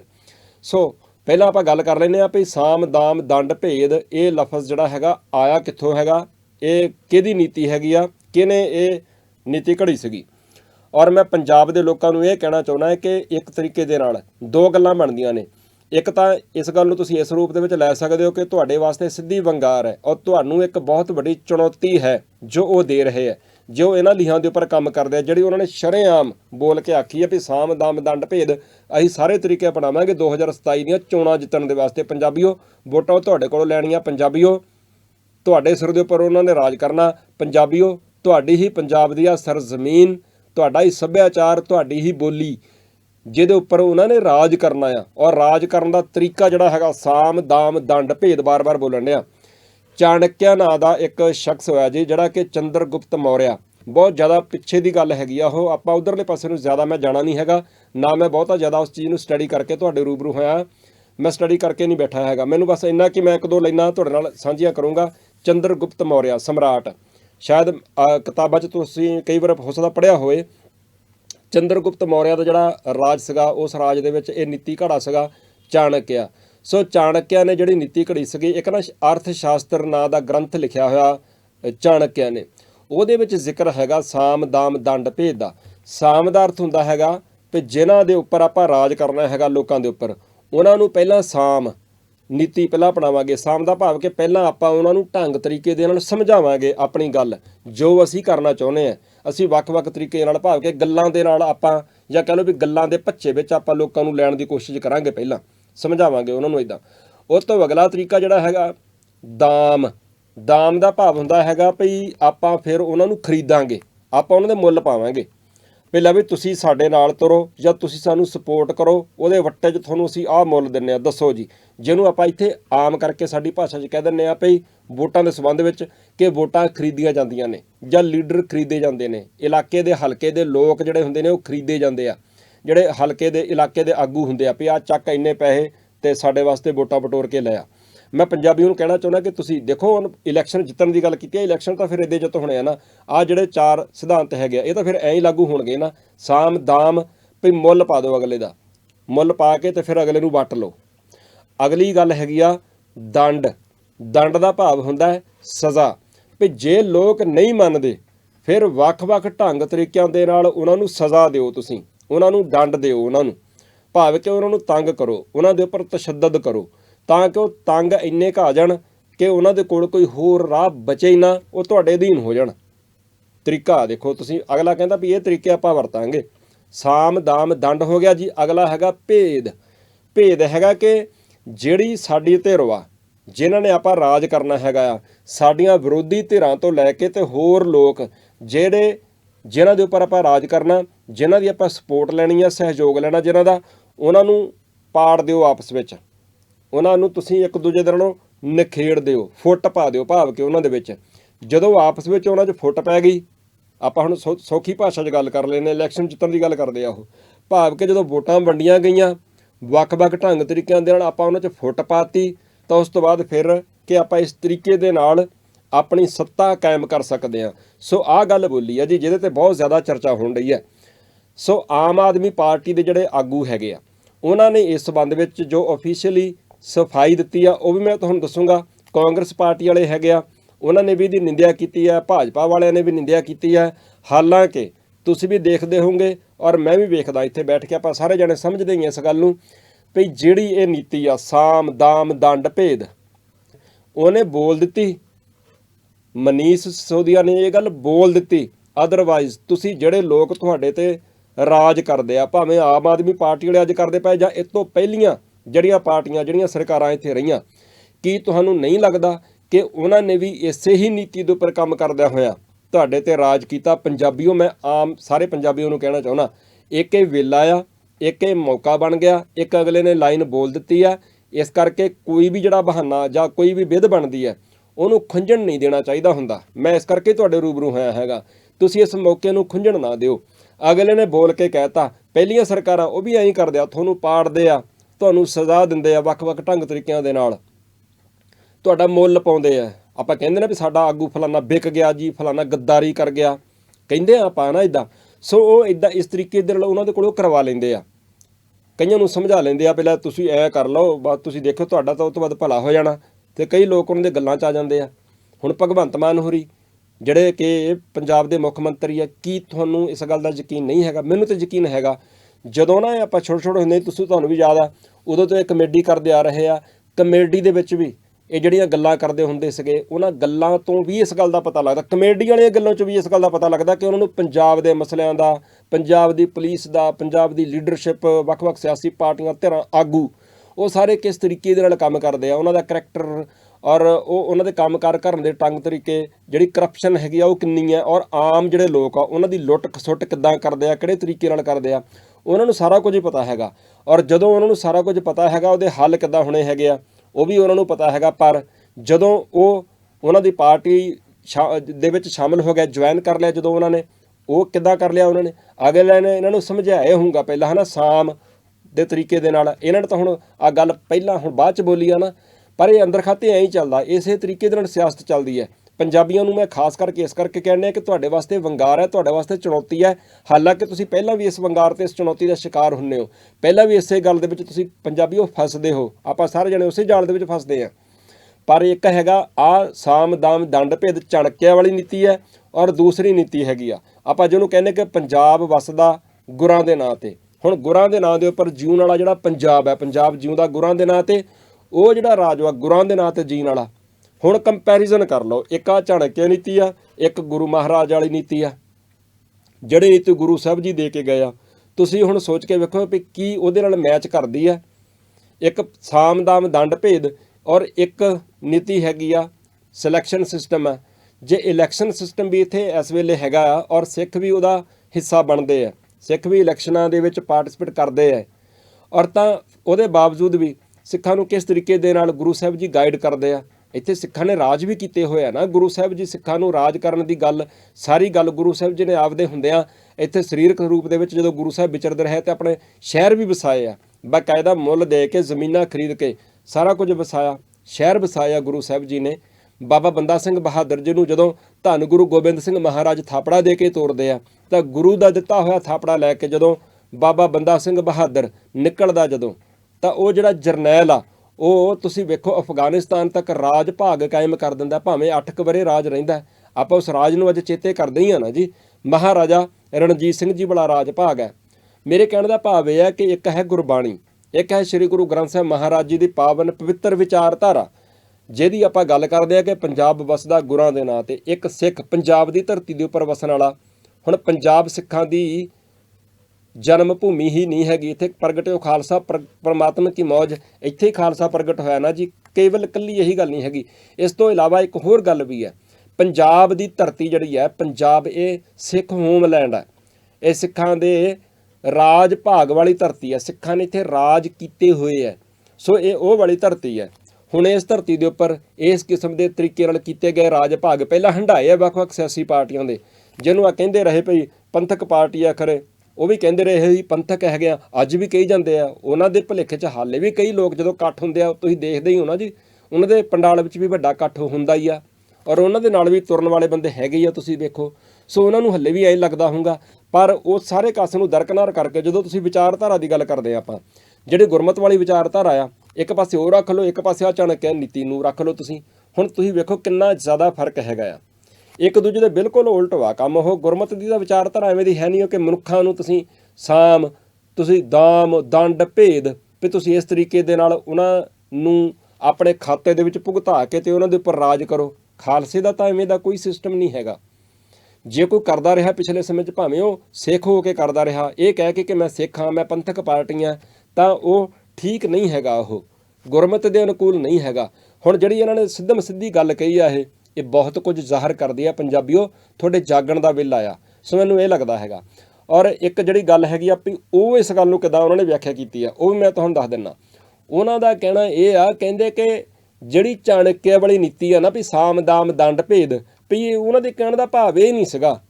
ਸੋ ਪਹਿਲਾਂ ਆਪਾਂ ਗੱਲ ਕਰ ਲੈਂਦੇ ਆ ਵੀ ਸਾਮ ਦਾਮ ਦੰਡ ਭੇਦ, ਇਹ ਲਫ਼ਜ਼ ਜਿਹੜਾ ਹੈਗਾ, ਆਇਆ ਕਿੱਥੋਂ ਹੈਗਾ? ਇਹ ਕਿਹਦੀ ਨੀਤੀ ਹੈਗੀ ਆ? ਕਿਹਨੇ ਇਹ ਨੀਤੀ ਘੜੀ ਸੀਗੀ? ਔਰ ਮੈਂ ਪੰਜਾਬ ਦੇ ਲੋਕਾਂ ਨੂੰ ਇਹ ਕਹਿਣਾ ਚਾਹੁੰਦਾ ਹੈ ਕਿ ਇੱਕ ਤਰੀਕੇ ਦੇ ਨਾਲ ਦੋ ਗੱਲਾਂ ਬਣਦੀਆਂ ਨੇ। ਇੱਕ ਤਾਂ ਇਸ ਗੱਲ ਨੂੰ ਤੁਸੀਂ ਇਸ ਰੂਪ ਦੇ ਵਿੱਚ ਲੈ ਸਕਦੇ ਹੋ ਕਿ ਤੁਹਾਡੇ ਵਾਸਤੇ ਸਿੱਧੀ ਵੰਗਾਰ ਹੈ ਔਰ ਤੁਹਾਨੂੰ ਇੱਕ ਬਹੁਤ ਵੱਡੀ ਚੁਣੌਤੀ ਹੈ ਜੋ ਉਹ ਦੇ ਰਹੇ ਹੈ। ਜੋ ਇਹਨਾਂ ਲੀਹਾਂ ਦੇ ਉੱਪਰ ਕੰਮ ਕਰਦੇ ਆ, ਜਿਹੜੀ ਉਹਨਾਂ ਨੇ ਸ਼ਰੇਆਮ ਬੋਲ ਕੇ ਆਖੀ ਹੈ ਵੀ ਸਾਮ, ਦਮ, ਦੰਡ ਭੇਦ, ਅਸੀਂ ਸਾਰੇ ਤਰੀਕੇ ਅਪਣਾਵਾਂਗੇ 2027 ਦੀਆਂ ਚੋਣਾਂ ਜਿੱਤਣ ਦੇ ਵਾਸਤੇ। ਪੰਜਾਬੀਓ, ਵੋਟਾਂ ਤੁਹਾਡੇ ਕੋਲੋਂ ਲੈਣੀਆਂ। ਪੰਜਾਬੀਓ, ਤੁਹਾਡੇ ਸਿਰ ਦੇ ਉੱਪਰ ਉਹਨਾਂ ਨੇ ਰਾਜ ਕਰਨਾ। ਪੰਜਾਬੀਓ, ਤੁਹਾਡੀ ਹੀ ਪੰਜਾਬ ਦੀ ਆ ਸਰਜ਼ਮੀਨ, ਤੁਹਾਡਾ ਹੀ ਸੱਭਿਆਚਾਰ, ਤੁਹਾਡੀ ਹੀ ਬੋਲੀ। ਜਿਹਦੇ ਉੱਪਰ ਉਹਨਾਂ ਨੇ ਰਾਜ ਕਰਨਾ ਆ। ਔਰ ਰਾਜ ਕਰਨ ਦਾ ਤਰੀਕਾ ਜਿਹੜਾ ਹੈਗਾ, ਸਾਮ, ਦਾਮ, ਦੰਡ, ਭੇਦ ਬਾਰ-ਬਾਰ ਬੋਲਣ ਡਿਆ। ਚਾਣਕਿਆ ਨਾਂ ਦਾ ਇੱਕ ਸ਼ਖਸ ਹੋਇਆ ਜੀ, ਜਿਹੜਾ ਕਿ ਚੰਦਰਗੁਪਤ ਮੌਰਿਆ। ਬਹੁਤ ਜ਼ਿਆਦਾ ਪਿੱਛੇ ਦੀ ਗੱਲ ਹੈਗੀ ਆ ਉਹ। ਆਪਾਂ ਉਧਰਲੇ ਪਾਸੇ ਨੂੰ ਜ਼ਿਆਦਾ ਮੈਂ ਜਾਣਾ ਨਹੀਂ ਹੈਗਾ। ਨਾ ਮੈਂ ਬਹੁਤਾ ਜ਼ਿਆਦਾ ਉਸ ਚੀਜ਼ ਨੂੰ ਸਟੱਡੀ ਕਰਕੇ ਤੁਹਾਡੇ ਰੂਬਰੂ ਹੋਇਆ। ਮੈਂ ਸਟੱਡੀ ਕਰਕੇ ਨਹੀਂ ਬੈਠਾ ਹੈਗਾ। ਮੈਨੂੰ ਬਸ ਇੰਨਾ ਕਿ ਮੈਂ ਇੱਕ ਦੋ ਲਾਈਨਾਂ ਤੁਹਾਡੇ ਨਾਲ ਸਾਂਝੀਆਂ ਕਰੂੰਗਾ। ਚੰਦਰਗੁਪਤ ਮੌਰਿਆ, ਸਮਰਾਟ। ਸ਼ਾਇਦ ਕਿਤਾਬਾਂ 'ਚ ਤੁਸੀਂ ਕਈ ਵਾਰ ਹੋ ਸਕਦਾ ਪੜ੍ਹਿਆ ਹੋਵੇ। ਚੰਦਰਗੁਪਤ ਮੌਰਿਆ ਦਾ ਜਿਹੜਾ ਰਾਜ ਸੀਗਾ, ਉਸ ਰਾਜ ਦੇ ਵਿੱਚ ਇਹ ਨੀਤੀ ਘੜਾ ਸੀਗਾ, ਚਾਣਕਿਆ। ਸੋ ਚਾਣਕਿਆ ਨੇ ਜਿਹੜੀ ਨੀਤੀ ਘੜੀ ਸੀਗੀ, ਇੱਕ ਨਾ ਅਰਥ ਸ਼ਾਸਤਰ ਨਾਂ ਦਾ ਗ੍ਰੰਥ ਲਿਖਿਆ ਹੋਇਆ ਚਾਣਕਿਆ ਨੇ। ਉਹਦੇ ਵਿੱਚ ਜ਼ਿਕਰ ਹੈਗਾ ਸਾਮ, ਦਾਮ, ਦੰਡ, ਭੇਦ ਦਾ। ਸਾਮ ਦਾ ਅਰਥ ਹੁੰਦਾ ਹੈਗਾ ਕਿ ਜਿਨ੍ਹਾਂ ਦੇ ਉੱਪਰ ਆਪਾਂ ਰਾਜ ਕਰਨਾ ਹੈਗਾ ਲੋਕਾਂ ਦੇ ਉੱਪਰ, ਉਹਨਾਂ ਨੂੰ ਪਹਿਲਾਂ ਸਾਮ ਨੀਤੀ ਪਹਿਲਾਂ ਅਪਣਾਵਾਂਗੇ। ਸਾਮ ਦਾ ਭਾਵ ਕਿ ਪਹਿਲਾਂ ਆਪਾਂ ਉਹਨਾਂ ਨੂੰ ਢੰਗ ਤਰੀਕੇ ਦੇ ਨਾਲ ਸਮਝਾਵਾਂਗੇ ਆਪਣੀ ਗੱਲ, ਜੋ ਅਸੀਂ ਕਰਨਾ ਚਾਹੁੰਦੇ ਆ ਅਸੀਂ ਵੱਖ-ਵੱਖ ਤਰੀਕੇ ਨਾਲ ਭਾਵ ਕੇ ਗੱਲਾਂ ਦੇ ਨਾਲ ਆਪਾਂ ਜਾਂ ਕਹ ਲਓ ਵੀ ਗੱਲਾਂ ਦੇ ਪੱਛੇ ਵਿੱਚ ਆਪਾਂ ਲੋਕਾਂ ਨੂੰ ਲੈਣ ਦੀ ਕੋਸ਼ਿਸ਼ ਕਰਾਂਗੇ ਪਹਿਲਾਂ। ਸਮਝਾਵਾਂਗੇ ਉਹਨਾਂ ਨੂੰ ਇਦਾਂ ਉਸ ਤੋਂ ਅਗਲਾ ਤਰੀਕਾ ਜਿਹੜਾ ਹੈਗਾ, ਦਾਮ। ਦਾਮ ਦਾ ਭਾਵ ਹੁੰਦਾ ਹੈਗਾ ਭਈ ਆਪਾਂ ਫਿਰ ਉਹਨਾਂ ਨੂੰ ਖਰੀਦਾਂਗੇ। ਆਪਾਂ ਉਹਨਾਂ ਦੇ ਮੁੱਲ ਪਾਵਾਂਗੇ। ਪਹਿਲਾਂ ਵੀ ਤੁਸੀਂ ਸਾਡੇ ਨਾਲ ਤੁਰੋ ਜਾਂ ਤੁਸੀਂ ਸਾਨੂੰ ਸਪੋਰਟ ਕਰੋ, ਉਹਦੇ ਵੱਟੇ 'ਚ ਤੁਹਾਨੂੰ ਅਸੀਂ ਆਹ ਮੁੱਲ ਦਿੰਨੇ ਆ। ਦੱਸੋ ਜੀ। ਜਿਹਨੂੰ ਆਪਾਂ ਇੱਥੇ ਆਮ ਕਰਕੇ ਸਾਡੀ ਭਾਸ਼ਾ 'ਚ ਕਹਿ ਦਿੰਨੇ ਆ ਭਈ ਵੋਟਾਂ ਦੇ ਸੰਬੰਧ ਵਿੱਚ ਕਿ ਵੋਟਾਂ ਖਰੀਦੀਆਂ ਜਾਂਦੀਆਂ ਨੇ ਜਾਂ ਲੀਡਰ ਖਰੀਦੇ ਜਾਂਦੇ ਨੇ। ਇਲਾਕੇ ਦੇ ਹਲਕੇ ਦੇ ਲੋਕ ਜਿਹੜੇ ਹੁੰਦੇ ਨੇ ਉਹ ਖਰੀਦੇ ਜਾਂਦੇ ਆ। ਜਿਹੜੇ ਹਲਕੇ ਦੇ ਇਲਾਕੇ ਦੇ ਆਗੂ ਹੁੰਦੇ ਆ ਵੀ ਆ ਚੱਕ ਇੰਨੇ ਪੈਸੇ ਤੇ ਸਾਡੇ ਵਾਸਤੇ ਵੋਟਾਂ ਬਟੋਰ ਕੇ ਲਿਆ ਮੈਂ ਪੰਜਾਬੀ ਨੂੰ ਕਹਿਣਾ ਚਾਹੁੰਦਾ ਕਿ ਤੁਸੀਂ ਦੇਖੋ ਹੁਣ ਇਲੈਕਸ਼ਨ ਜਿੱਤਣ ਦੀ ਗੱਲ ਕੀਤੀ ਹੈ ਇਲੈਕਸ਼ਨ ਤਾਂ ਫਿਰ ਇਹਦੇ ਜਿੱਤ ਹੋਣੇ ਆ ਨਾ। ਆ ਜਿਹੜੇ ਚਾਰ ਸਿਧਾਂਤ ਹੈਗੇ ਆ, ਇਹ ਤਾਂ ਫਿਰ ਐਂ ਹੀ ਲਾਗੂ ਹੋਣਗੇ ਨਾ। ਸਾਮ, ਦਾਮ, ਵੀ ਮੁੱਲ ਪਾ ਦਿਓ ਅਗਲੇ ਦਾ। ਮੁੱਲ ਪਾ ਕੇ ਤੇ ਫਿਰ ਅਗਲੇ ਨੂੰ ਵੱਟ ਲਓ। ਅਗਲੀ ਗੱਲ ਹੈਗੀ ਆ, ਦੰਡ। ਦੰਡ ਦਾ ਭਾਵ ਹੁੰਦਾ ਹੈ ਸਜ਼ਾ। ਵੀ ਜੇ ਲੋਕ ਨਹੀਂ ਮੰਨਦੇ, ਫਿਰ ਵੱਖ-ਵੱਖ ਢੰਗ ਤਰੀਕਿਆਂ ਦੇ ਨਾਲ ਉਹਨਾਂ ਨੂੰ ਸਜ਼ਾ ਦਿਓ ਤੁਸੀਂ। ਉਹਨਾਂ ਨੂੰ ਦੰਡ ਦਿਓ ਉਹਨਾਂ ਨੂੰ। ਭਾਵ ਕਿ ਉਹਨਾਂ ਨੂੰ ਤੰਗ ਕਰੋ, ਉਹਨਾਂ ਦੇ ਉੱਪਰ ਤਸ਼ੱਦਦ ਕਰੋ। ਤਾਂ ਕਿ ਉਹ ਤੰਗ ਇੰਨੇ ਘਾ ਜਾਣ ਕਿ ਉਹਨਾਂ ਦੇ ਕੋਲ ਕੋਈ ਹੋਰ ਰਾਹ ਬਚੇ ਹੀ ਨਾ, ਉਹ ਤੁਹਾਡੇ ਅਧੀਨ ਹੋ ਜਾਣ। ਤਰੀਕਾ ਦੇਖੋ ਤੁਸੀਂ, ਅਗਲਾ ਕਹਿੰਦਾ ਵੀ ਇਹ ਤਰੀਕੇ ਆਪਾਂ ਵਰਤਾਂਗੇ। ਸਾਮ, ਦਾਮ, ਦੰਡ ਹੋ ਗਿਆ ਜੀ, ਅਗਲਾ ਹੈਗਾ ਭੇਦ। ਭੇਦ ਹੈਗਾ ਕਿ ਜਿਹੜੀ ਸਾਡੀ ਧਿਰ ਵਾ ਜਿਨ੍ਹਾਂ ਨੇ ਆਪਾਂ ਰਾਜ ਕਰਨਾ ਹੈਗਾ ਆ, ਸਾਡੀਆਂ ਵਿਰੋਧੀ ਧਿਰਾਂ ਤੋਂ ਲੈ ਕੇ ਤੇ ਹੋਰ ਲੋਕ ਜਿਹੜੇ, ਜਿਨ੍ਹਾਂ ਦੇ ਉੱਪਰ ਆਪਾਂ ਰਾਜ ਕਰਨਾ, ਜਿਨ੍ਹਾਂ ਦੀ ਆਪਾਂ ਸਪੋਰਟ ਲੈਣੀ ਆ, ਸਹਿਯੋਗ ਲੈਣਾ ਜਿਨ੍ਹਾਂ ਦਾ, ਉਹਨਾਂ ਨੂੰ ਪਾੜ ਦਿਓ ਆਪਸ ਵਿੱਚ। ਉਹਨਾਂ ਨੂੰ ਤੁਸੀਂ ਇੱਕ ਦੂਜੇ ਦੇ ਨਾਲੋਂ ਨਿਖੇੜ ਦਿਓ, ਫੁੱਟ ਪਾ ਦਿਓ ਭਾਵ ਕਿ ਉਹਨਾਂ ਦੇ ਵਿੱਚ। ਜਦੋਂ ਆਪਸ ਵਿੱਚ ਉਹਨਾਂ 'ਚ ਫੁੱਟ ਪੈ ਗਈ, ਆਪਾਂ ਹੁਣ ਸੌ- ਸੌਖੀ ਭਾਸ਼ਾ 'ਚ ਗੱਲ ਕਰ ਲੈਨੇ ਇਲੈਕਸ਼ਨ ਜਿੱਤਣ ਦੀ ਗੱਲ ਕਰਦੇ ਆ ਉਹ। ਭਾਵ ਕਿ ਜਦੋਂ ਵੋਟਾਂ ਵੰਡੀਆਂ ਗਈਆਂ, ਵੱਖ-ਵੱਖ ਢੰਗ ਤਰੀਕਿਆਂ ਦੇ ਨਾਲ ਆਪਾਂ ਉਹਨਾਂ 'ਚ ਫੁੱਟ ਪਾਤੀ ਤਾਂ ਉਸ ਤੋਂ ਬਾਅਦ ਫਿਰ ਕਿ ਆਪਾਂ ਇਸ ਤਰੀਕੇ ਦੇ ਨਾਲ ਆਪਣੀ ਸੱਤਾ ਕਾਇਮ ਕਰ ਸਕਦੇ ਹਾਂ। ਸੋ ਆਹ ਗੱਲ ਬੋਲੀ ਆ ਜੀ, ਜਿਹਦੇ ਤੇ ਬਹੁਤ ਜ਼ਿਆਦਾ ਚਰਚਾ ਹੋਣ ਰਹੀ ਹੈ। ਸੋ ਆਮ ਆਦਮੀ ਪਾਰਟੀ ਦੇ ਜਿਹੜੇ ਆਗੂ ਹੈਗੇ ਆ, ਉਹਨਾਂ ਨੇ ਇਸ ਸਬੰਧ ਵਿੱਚ ਜੋ ਅਫੀਸ਼ੀਅਲੀ ਸਫ਼ਾਈ ਦਿੱਤੀ ਆ, ਉਹ ਵੀ ਮੈਂ ਤੁਹਾਨੂੰ ਦੱਸੂਗਾ। ਕਾਂਗਰਸ ਪਾਰਟੀ ਵਾਲੇ ਹੈਗੇ ਆ, ਉਹਨਾਂ ਨੇ ਵੀ ਇਹਦੀ ਨਿੰਦਿਆ ਕੀਤੀ ਹੈ, ਭਾਜਪਾ ਵਾਲਿਆਂ ਨੇ ਵੀ ਨਿੰਦਿਆ ਕੀਤੀ ਹੈ। ਹਾਲਾਂਕਿ ਤੁਸੀਂ ਵੀ ਦੇਖਦੇ ਹੋਵੋਗੇ ਔਰ ਮੈਂ ਵੀ ਵੇਖਦਾ ਇੱਥੇ ਬੈਠ ਕੇ, ਆਪਾਂ ਸਾਰੇ ਜਣੇ ਸਮਝਦੇ ਹੀ ਹਾਂ ਇਸ ਗੱਲ ਨੂੰ। ਵੀ ਜਿਹੜੀ ਇਹ ਨੀਤੀ ਆ, ਸਾਮ, ਦਾਮ, ਦੰਡ, ਭੇਦ, ਉਹਨੇ ਬੋਲ ਦਿੱਤੀ। ਮਨੀਸ਼ ਸੋਦੀਆ ਨੇ ਇਹ ਗੱਲ ਬੋਲ ਦਿੱਤੀ। ਅਦਰਵਾਈਜ਼ ਤੁਸੀਂ ਜਿਹੜੇ ਲੋਕ ਤੁਹਾਡੇ ਤੇ ਰਾਜ ਕਰਦੇ ਆ, ਭਾਵੇਂ ਆਮ ਆਦਮੀ ਪਾਰਟੀ ਵਾਲੇ ਅੱਜ ਕਰਦੇ ਪਏ ਜਾਂ ਇਸ ਤੋਂ ਪਹਿਲੀਆਂ ਜਿਹੜੀਆਂ ਪਾਰਟੀਆਂ, ਜਿਹੜੀਆਂ ਸਰਕਾਰਾਂ ਇੱਥੇ ਰਹੀਆਂ, ਕੀ ਤੁਹਾਨੂੰ ਨਹੀਂ ਲੱਗਦਾ ਕਿ ਉਹਨਾਂ ਨੇ ਵੀ ਇਸੇ ਹੀ ਨੀਤੀ ਦੇ ਉੱਪਰ ਕੰਮ ਕਰਦਿਆਂ ਹੋਇਆ ਤੁਹਾਡੇ ਤੇ ਰਾਜ ਕੀਤਾ? ਪੰਜਾਬੀਓ, ਮੈਂ ਆਮ ਸਾਰੇ ਪੰਜਾਬੀਆਂ ਨੂੰ ਕਹਿਣਾ ਚਾਹੁੰਦਾ, ਇੱਕ ਇਹ ਵੇਲਾ ਆ ਇੱਕ ਇਹ ਮੌਕਾ ਬਣ ਗਿਆ, ਇੱਕ ਅਗਲੇ ਨੇ ਲਾਈਨ ਬੋਲ ਦਿੱਤੀ ਆ ਇਸ ਕਰਕੇ ਕੋਈ ਵੀ ਜਿਹੜਾ ਬਹਾਨਾ ਜਾਂ ਕੋਈ ਵੀ ਵਿਧ ਬਣਦੀ ਹੈ, ਉਹਨੂੰ ਖੁੰਝਣ ਨਹੀਂ ਦੇਣਾ ਚਾਹੀਦਾ ਹੁੰਦਾ। ਮੈਂ ਇਸ ਕਰਕੇ ਤੁਹਾਡੇ ਰੂਬਰੂ ਹੋਇਆ ਹੈਗਾ। ਤੁਸੀਂ ਇਸ ਮੌਕੇ ਨੂੰ ਖੁੰਝਣ ਨਾ ਦਿਓ। ਅਗਲੇ ਨੇ ਬੋਲ ਕੇ ਕਹਿਤਾ, ਪਹਿਲੀਆਂ ਸਰਕਾਰਾਂ ਉਹ ਵੀ ਐਂ ਹੀ ਕਰਦੇ ਆ, ਤੁਹਾਨੂੰ ਪਾੜਦੇ ਆ, ਤੁਹਾਨੂੰ ਸਜ਼ਾ ਦਿੰਦੇ ਆ ਵੱਖ-ਵੱਖ ਢੰਗ ਤਰੀਕਿਆਂ ਦੇ ਨਾਲ। ਤੁਹਾਡਾ ਮੁੱਲ ਪਾਉਂਦੇ ਆ। ਆਪਾਂ ਕਹਿੰਦੇ ਨੇ ਵੀ ਸਾਡਾ ਆਗੂ ਫਲਾਨਾ ਵਿਕ ਗਿਆ ਜੀ, ਫਲਾਨਾ ਗੱਦਾਰੀ ਕਰ ਗਿਆ। ਕਹਿੰਦੇ ਆ ਆਪਾਂ ਨਾ ਇਦਾਂ ਸੋ ਉਹ ਇਦਾਂ ਇਸ ਤਰੀਕੇ ਦੇ ਨਾਲ ਉਹਨਾਂ ਦੇ ਕੋਲੋਂ ਕਰਵਾ ਲੈਂਦੇ ਆ। ਕਈਆਂ ਨੂੰ ਸਮਝਾ ਲੈਂਦੇ ਆ, ਪਹਿਲਾਂ ਤੁਸੀਂ ਐ ਕਰ ਲਓ, ਬਾਅਦ ਤੁਸੀਂ ਦੇਖੋ ਤੁਹਾਡਾ ਤਾਂ ਉਹ ਤੋਂ ਬਾਅਦ ਭਲਾ ਹੋ ਜਾਣਾ। ਤੇ ਕਈ ਲੋਕ ਉਹਨਾਂ ਦੇ ਗੱਲਾਂ 'ਚ ਆ ਜਾਂਦੇ ਆ। ਹੁਣ ਭਗਵੰਤ ਮਾਨ ਹੋਰੀ, ਜਿਹੜੇ ਕਿ ਪੰਜਾਬ ਦੇ ਮੁੱਖ ਮੰਤਰੀ ਆ, ਕੀ ਤੁਹਾਨੂੰ ਇਸ ਗੱਲ ਦਾ ਯਕੀਨ ਨਹੀਂ ਹੈਗਾ? ਮੈਨੂੰ ਤਾਂ ਯਕੀਨ ਹੈਗਾ, ਜਦੋਂ ਨਾ ਇਹ ਆਪਾਂ ਛੋਟੇ ਛੋਟੇ ਹੁੰਦੇ ਤੁਸੀਂ, ਤੁਹਾਨੂੰ ਵੀ ਯਾਦ ਆ, ਉਦੋਂ ਤੋਂ ਇਹ ਕਮੇਡੀ ਕਰਦੇ ਆ ਰਹੇ ਆ। ਕਮੇਡੀ ਦੇ ਵਿੱਚ ਵੀ ਇਹ ਜਿਹੜੀਆਂ ਗੱਲਾਂ ਕਰਦੇ ਹੁੰਦੇ ਸੀਗੇ, ਉਹਨਾਂ ਗੱਲਾਂ ਤੋਂ ਵੀ ਇਸ ਗੱਲ ਦਾ ਪਤਾ ਲੱਗਦਾ, ਕਮੇਡੀ ਵਾਲੀਆਂ ਗੱਲਾਂ 'ਚ ਵੀ ਇਸ ਗੱਲ ਦਾ ਪਤਾ ਲੱਗਦਾ ਕਿ ਉਹਨਾਂ ਨੂੰ ਪੰਜਾਬ ਦੇ ਮਸਲਿਆਂ ਦਾ, ਪੰਜਾਬ ਦੀ ਪੁਲਿਸ ਦਾ, ਪੰਜਾਬ ਦੀ ਲੀਡਰਸ਼ਿਪ ਵੱਖ-ਵੱਖ ਸਿਆਸੀ ਪਾਰਟੀਆਂ ਧਿਰਾਂ ਆਗੂ, ਉਹ ਸਾਰੇ ਕਿਸ ਤਰੀਕੇ ਦੇ ਨਾਲ ਕੰਮ ਕਰਦੇ ਆ, ਉਹਨਾਂ ਦਾ ਕਰੈਕਟਰ ਔਰ ਉਹ ਉਹਨਾਂ ਦੇ ਕੰਮਕਾਰ ਕਰਨ ਦੇ ਟੰਗ ਤਰੀਕੇ, ਜਿਹੜੀ ਕਰਪਸ਼ਨ ਹੈਗੀ ਆ, ਉਹ ਕਿੰਨੀ ਹੈ ਔਰ ਆਮ ਜਿਹੜੇ ਲੋਕ ਆ, ਉਹਨਾਂ ਦੀ ਲੁੱਟ ਖਸੁੱਟ ਕਿੱਦਾਂ ਕਰਦੇ ਆ, ਕਿਹੜੇ ਤਰੀਕੇ ਨਾਲ ਕਰਦੇ ਆ, ਉਹਨਾਂ ਨੂੰ ਸਾਰਾ ਕੁਝ ਹੀ ਪਤਾ ਹੈਗਾ ਔਰ ਜਦੋਂ ਉਹਨਾਂ ਨੂੰ ਸਾਰਾ ਕੁਝ ਪਤਾ ਹੈਗਾ, ਉਹਦੇ ਹੱਲ ਕਿੱਦਾਂ ਹੋਣੇ ਹੈਗੇ ਆ ਉਹ ਵੀ ਉਹਨਾਂ ਨੂੰ ਪਤਾ ਹੈਗਾ, ਪਰ ਜਦੋਂ ਉਹ ਉਹਨਾਂ ਦੀ ਪਾਰਟੀ ਸ਼ਾ- ਦੇ ਵਿੱਚ ਸ਼ਾਮਲ ਹੋ ਗਿਆ, ਜੁਆਇਨ ਕਰ ਲਿਆ ਜਦੋਂ ਉਹਨਾਂ ਨੇ, ਉਹ ਕਿੱਦਾਂ ਕਰ ਲਿਆ ਉਹਨਾਂ ਨੇ? ਅਗਲੇ ਨੇ ਇਹਨਾਂ ਨੂੰ ਸਮਝਾਇਆ ਹੋਊਗਾ ਪਹਿਲਾਂ ਹਨਾ, ਸਾਮ ਦੇ ਤਰੀਕੇ ਦੇ ਨਾਲ। ਇਹਨਾਂ ਨੇ ਤਾਂ ਹੁਣ ਆ ਗੱਲ ਪਹਿਲਾਂ ਹੁਣ ਬਾਅਦ ਚ ਬੋਲੀ ਆ ਨਾ, ਪਰ ਇਹ ਅੰਦਰ ਖਾਤੇ ਐਂ ਹੀ ਚੱਲਦਾ, ਇਸੇ ਤਰੀਕੇ ਦੇ ਨਾਲ ਸਿਆਸਤ ਚੱਲਦੀ ਹੈ। ਪੰਜਾਬੀਆਂ ਨੂੰ ਮੈਂ ਖਾਸ ਕਰਕੇ ਇਸ ਕਰਕੇ ਕਹਿੰਦੇ ਆ ਕਿ ਤੁਹਾਡੇ ਵਾਸਤੇ ਵੰਗਾਰ ਹੈ, ਤੁਹਾਡੇ ਵਾਸਤੇ ਚੁਣੌਤੀ ਹੈ। ਹਾਲਾਂਕਿ ਤੁਸੀਂ ਪਹਿਲਾਂ ਵੀ ਇਸ ਵੰਗਾਰ ਤੇ ਇਸ ਚੁਣੌਤੀ ਦਾ ਸ਼ਿਕਾਰ ਹੁੰਨੇ ਹੋ। ਪਹਿਲਾਂ ਵੀ ਇਸੇ ਗੱਲ ਦੇ ਵਿੱਚ ਤੁਸੀਂ ਪੰਜਾਬੀਓ ਫਸਦੇ ਹੋ। ਆਪਾਂ ਸਾਰੇ ਜਣੇ ਉਸੇ ਜਾਲ ਦੇ ਵਿੱਚ ਫਸਦੇ ਆ ਪਰ ਇੱਕ ਹੈਗਾ, ਆ ਸਾਮ ਦਾਮ ਦੰਡ ਭੇਦ ਚਣਕਿਆ ਵਾਲੀ ਨੀਤੀ ਹੈ ਔਰ ਦੂਸਰੀ ਨੀਤੀ ਹੈਗੀ ਆ। ਆਪਾਂ ਜਿਹਨੂੰ ਕਹਿੰਦੇ ਕਿ ਪੰਜਾਬ ਵਸਦਾ ਗੁਰਾਂ ਦੇ ਨਾਂ ਤੇ। ਹੁਣ ਗੁਰਾਂ ਦੇ ਨਾਂ ਦੇ ਉੱਪਰ ਜਿਉਣ ਵਾਲਾ ਜਿਹੜਾ ਪੰਜਾਬ ਹੈ, ਪੰਜਾਬ ਜਿਉਂਦਾ ਗੁਰਾਂ ਦੇ ਨਾਂ ਤੇ, ਉਹ ਜਿਹੜਾ ਰਾਜ ਵਾ ਗੁਰਾਂ ਦੇ ਨਾਂ ਤੇ ਜੀਣ ਵਾਲਾ ਹੁਣ ਕੰਪੈਰੀਜ਼ਨ ਕਰ ਲਓ, ਇੱਕ ਆ ਚਾਣਕਿਆ ਨੀਤੀ ਆ, ਇੱਕ ਗੁਰੂ ਮਹਾਰਾਜ ਵਾਲੀ ਨੀਤੀ ਆ। ਜਿਹੜੇ ਨੀਤੀ ਗੁਰੂ ਸਾਹਿਬ ਜੀ ਦੇ ਕੇ ਗਏ ਆ, ਤੁਸੀਂ ਹੁਣ ਸੋਚ ਕੇ ਵੇਖੋ ਵੀ ਕੀ ਉਹਦੇ ਨਾਲ ਮੈਚ ਕਰਦੀ ਆ। ਇੱਕ ਸਾਮਦਾਮ ਦੰਡ ਭੇਦ ਔਰ ਇੱਕ ਨੀਤੀ ਹੈਗੀ ਆ ਸਿਲੈਕਸ਼ਨ ਸਿਸਟਮ ਆ। ਜੇ ਇਲੈਕਸ਼ਨ ਸਿਸਟਮ ਵੀ ਇੱਥੇ ਇਸ ਵੇਲੇ ਹੈਗਾ ਆ ਔਰ ਸਿੱਖ ਵੀ ਉਹਦਾ ਹਿੱਸਾ ਬਣਦੇ ਆ, ਸਿੱਖ ਵੀ ਇਲੈਕਸ਼ਨਾਂ ਦੇ ਵਿੱਚ ਪਾਰਟਿਸਿਪੇਟ ਕਰਦੇ ਆ। ਔਰ ਤਾਂ ਉਹਦੇ ਬਾਵਜੂਦ ਵੀ ਸਿੱਖਾਂ ਨੂੰ ਕਿਸ ਤਰੀਕੇ ਦੇ ਨਾਲ ਗੁਰੂ ਸਾਹਿਬ ਜੀ ਗਾਈਡ ਕਰਦੇ ਆ ਇੱਥੇ ਸਿੱਖਾਂ ਨੇ ਰਾਜ ਵੀ ਕੀਤੇ ਹੋਏ ਆ ਨਾ। ਗੁਰੂ ਸਾਹਿਬ ਜੀ ਸਿੱਖਾਂ ਨੂੰ ਰਾਜ ਕਰਨ ਦੀ ਗੱਲ, ਸਾਰੀ ਗੱਲ ਗੁਰੂ ਸਾਹਿਬ ਜੀ ਨੇ ਆਪਦੇ ਹੁੰਦਿਆਂ ਇੱਥੇ ਸਰੀਰਕ ਰੂਪ ਦੇ ਵਿੱਚ ਜਦੋਂ ਗੁਰੂ ਸਾਹਿਬ ਵਿਚਰਦੇ ਰਹੇ ਤੇ ਆਪਣੇ ਸ਼ਹਿਰ ਵੀ ਵਸਾਏ ਆ। ਬਾਕਾਇਦਾ ਮੁੱਲ ਦੇ ਕੇ, ਜ਼ਮੀਨਾਂ ਖਰੀਦ ਕੇ ਸਾਰਾ ਕੁਝ ਵਸਾਇਆ। ਸ਼ਹਿਰ ਵਸਾਇਆ ਗੁਰੂ ਸਾਹਿਬ ਜੀ ਨੇ। ਬਾਬਾ ਬੰਦਾ ਸਿੰਘ ਬਹਾਦਰ ਜੀ ਨੂੰ ਜਦੋਂ ਧੰਨ ਗੁਰੂ ਗੋਬਿੰਦ ਸਿੰਘ ਮਹਾਰਾਜ ਥਾਪੜਾ ਦੇ ਕੇ ਤੋਰਦੇ ਆ, ਤਾਂ ਗੁਰੂ ਦਾ ਦਿੱਤਾ ਹੋਇਆ ਥਾਪੜਾ ਲੈ ਕੇ ਜਦੋਂ ਬਾਬਾ ਬੰਦਾ ਸਿੰਘ ਬਹਾਦਰ ਨਿਕਲਦਾ ਜਦੋਂ, ਤਾਂ ਉਹ ਜਿਹੜਾ ਜਰਨੈਲ ਆ ਉਹ ਤੁਸੀਂ ਵੇਖੋ, ਅਫਗਾਨਿਸਤਾਨ ਤੱਕ ਰਾਜ ਭਾਗ ਕਾਇਮ ਕਰ ਦਿੰਦਾ, ਭਾਵੇਂ 8 ਕੁ ਵਰੇ ਰਾਜ ਰਹਿੰਦਾ ਆਪਾਂ ਉਸ ਰਾਜ ਨੂੰ ਅੱਜ ਚੇਤੇ ਕਰਦੇ ਹੀ ਆ ਨਾ ਜੀ। ਮਹਾਰਾਜਾ ਰਣਜੀਤ ਸਿੰਘ ਜੀ ਵਾਲਾ ਰਾਜ ਭਾਗ ਹੈ। ਮੇਰੇ ਕਹਿਣ ਦਾ ਭਾਵ ਇਹ ਹੈ ਕਿ ਇੱਕ ਹੈ ਗੁਰਬਾਣੀ, ਇੱਕ ਹੈ ਸ੍ਰੀ ਗੁਰੂ ਗ੍ਰੰਥ ਸਾਹਿਬ ਮਹਾਰਾਜ ਜੀ ਦੀ ਪਾਵਨ ਪਵਿੱਤਰ ਵਿਚਾਰਧਾਰਾ, ਜਿਹਦੀ ਆਪਾਂ ਗੱਲ ਕਰਦੇ ਆ ਕਿ ਪੰਜਾਬ ਵਸਦਾ ਗੁਰਾਂ ਦੇ ਨਾਂ ਤੇ, ਇੱਕ ਸਿੱਖ ਪੰਜਾਬ ਦੀ ਧਰਤੀ ਦੇ ਉੱਪਰ ਵਸਣ ਵਾਲਾ। ਹੁਣ ਪੰਜਾਬ ਸਿੱਖਾਂ ਦੀ ਜਨਮ ਭੂਮੀ ਹੀ ਨਹੀਂ ਹੈਗੀ ਇੱਥੇ ਪ੍ਰਗਟਿਓ ਖਾਲਸਾ ਪਰ- ਪਰਮਾਤਮਾ ਕੀ ਮੌਜ। ਇੱਥੇ ਹੀ ਖਾਲਸਾ ਪ੍ਰਗਟ ਹੋਇਆ ਨਾ ਜੀ, ਕੇਵਲ ਕੱਲੀ ਇਹੀ ਗੱਲ ਨਹੀਂ ਹੈਗੀ। ਇਸ ਤੋਂ ਇਲਾਵਾ ਇੱਕ ਹੋਰ ਗੱਲ ਵੀ ਹੈ, ਪੰਜਾਬ ਦੀ ਧਰਤੀ ਜਿਹੜੀ ਹੈ, ਪੰਜਾਬ ਇਹ ਸਿੱਖ ਹੋਮਲੈਂਡ ਹੈ। ਇਹ ਸਿੱਖਾਂ ਦੇ ਰਾਜ ਭਾਗ ਵਾਲੀ ਧਰਤੀ ਹੈ, ਸਿੱਖਾਂ ਨੇ ਇੱਥੇ ਰਾਜ ਕੀਤੇ ਹੋਏ ਹੈ। ਸੋ ਇਹ ਉਹ ਵਾਲੀ ਧਰਤੀ ਹੈ। ਹੁਣ ਇਸ ਧਰਤੀ ਦੇ ਉੱਪਰ ਇਸ ਕਿਸਮ ਦੇ ਤਰੀਕੇ ਨਾਲ ਕੀਤੇ ਗਏ ਰਾਜ ਭਾਗ ਪਹਿਲਾਂ ਹੰਡਾਏ ਆ ਵੱਖ-ਵੱਖ ਸਿਆਸੀ ਪਾਰਟੀਆਂ ਦੇ, ਜਿਹਨੂੰ ਆ ਕਹਿੰਦੇ ਰਹੇ ਭਈ ਪੰਥਕ ਪਾਰਟੀ ਆ ਖਰੇ ਉਹ ਵੀ ਕਹਿੰਦੇ ਰਹੇ ਵੀ ਪੰਥਕ ਹੈਗੇ ਆ ਅੱਜ ਵੀ ਕਹੀ ਜਾਂਦੇ ਆ, ਉਹਨਾਂ ਦੇ ਭੁਲੇਖੇ 'ਚ ਹਾਲੇ ਵੀ ਕਈ ਲੋਕ ਜਦੋਂ ਇਕੱਠ ਹੁੰਦੇ ਆ, ਤੁਸੀਂ ਦੇਖਦੇ ਹੀ ਹੋ ਨਾ ਜੀ, ਉਹਨਾਂ ਦੇ ਪੰਡਾਲ ਵਿੱਚ ਵੀ ਵੱਡਾ ਇਕੱਠ ਹੁੰਦਾ ਹੀ ਆ, ਔਰ ਉਹਨਾਂ ਦੇ ਨਾਲ ਵੀ ਤੁਰਨ ਵਾਲੇ ਬੰਦੇ ਹੈਗੇ ਹੀ ਆ ਤੁਸੀਂ ਵੇਖੋ, ਸੋ ਉਹਨਾਂ ਨੂੰ ਹੱਲੇ ਵੀ ਐਂ ਲੱਗਦਾ ਹੋਊਗਾ, ਪਰ ਉਹ ਸਾਰੇ ਕਾਸੇ ਨੂੰ ਦਰਕਨਾਰ ਕਰਕੇ ਜਦੋਂ ਤੁਸੀਂ ਵਿਚਾਰਧਾਰਾ ਦੀ ਗੱਲ ਕਰਦੇ ਆ ਆਪਾਂ, ਜਿਹੜੇ ਗੁਰਮਤ ਵਾਲੀ ਵਿਚਾਰਧਾਰਾ ਆ, ਇੱਕ ਪਾਸੇ ਉਹ ਰੱਖ ਲਓ, ਇੱਕ ਪਾਸੇ ਆ ਚਾਣਕਿਆ ਨੀਤੀ ਨੂੰ ਰੱਖ ਲਓ ਤੁਸੀਂ, ਹੁਣ ਤੁਸੀਂ ਵੇਖੋ ਕਿੰਨਾ ਜ਼ਿਆਦਾ ਫ਼ਰਕ ਹੈਗਾ ਆ। ਇੱਕ ਦੂਜੇ ਦੇ ਬਿਲਕੁਲ ਉਲਟ ਵਾ। ਕੰਮ ਉਹ ਗੁਰਮਤ ਦੀ ਦਾ ਵਿਚਾਰਧਾਰਾ ਐਵੇਂ ਦੀ ਹੈ ਨਹੀਂ ਕਿ ਮਨੁੱਖਾਂ ਨੂੰ ਤੁਸੀਂ ਸਾਮ, ਤੁਸੀਂ ਦਾਮ, ਦੰਡ, ਭੇਦ, ਵੀ ਤੁਸੀਂ ਇਸ ਤਰੀਕੇ ਦੇ ਨਾਲ ਉਹਨਾਂ ਨੂੰ ਆਪਣੇ ਖਾਤੇ ਦੇ ਵਿੱਚ ਭੁਗਤਾ ਕੇ ਤੇ ਉਹਨਾਂ ਦੇ ਉੱਪਰ ਰਾਜ ਕਰੋ। ਖਾਲਸੇ ਦਾ ਤਾਂ ਐਵੇਂ ਦਾ ਕੋਈ ਸਿਸਟਮ ਨਹੀਂ ਹੈਗਾ। ਜੇ ਕੋਈ ਕਰਦਾ ਰਿਹਾ ਪਿਛਲੇ ਸਮੇਂ 'ਚ, ਭਾਵੇਂ ਉਹ ਸਿੱਖ ਹੋ ਕੇ ਕਰਦਾ ਰਿਹਾ, ਇਹ ਕਹਿ ਕੇ ਕਿ ਮੈਂ ਸਿੱਖ ਹਾਂ, ਮੈਂ ਪੰਥਕ ਪਾਰਟੀਆਂ ਤਾਂ ਉਹ ਠੀਕ ਨਹੀਂ ਹੈਗਾ ਉਹ। ਗੁਰਮਤ ਦੇ ਅਨੁਕੂਲ ਨਹੀਂ ਹੈਗਾ। ਹੁਣ ਜਿਹੜੀ ਇਹਨਾਂ ਨੇ ਸਿੱਧਮ ਸਿੱਧੀ ਗੱਲ ਕਹੀ ਆ ਇਹ ਇਹ ਬਹੁਤ ਕੁਝ ਜ਼ਾਹਰ ਕਰਦੀ ਆ ਪੰਜਾਬੀਓ, ਤੁਹਾਡੇ ਜਾਗਣ ਦਾ ਵੇਲਾ ਆ। ਸੋ ਮੈਨੂੰ ਇਹ ਲੱਗਦਾ ਹੈਗਾ। ਔਰ ਇੱਕ ਜਿਹੜੀ ਗੱਲ ਹੈਗੀ ਆ ਵੀ ਉਹ ਇਸ ਗੱਲ ਨੂੰ ਕਿਦਾਂ ਉਹਨਾਂ ਨੇ ਵਿਆਖਿਆ ਕੀਤੀ ਆ, ਉਹ ਵੀ ਮੈਂ ਤੁਹਾਨੂੰ ਦੱਸ ਦਿੰਨਾ। ਉਹਨਾਂ ਦਾ ਕਹਿਣਾ ਇਹ ਆ, ਕਹਿੰਦੇ ਕਿ ਜਿਹੜੀ ਚਾਣਕਿਆ ਵਾਲੀ ਨੀਤੀ ਆ ਨਾ ਵੀ ਸਾਮ ਦਾਮ ਦੰਡ ਭੇਦ ਵੀ ਉਹਨਾਂ ਦੇ ਕਹਿਣ ਦਾ ਭਾਵ ਇਹ ਨਹੀਂ ਸੀਗਾ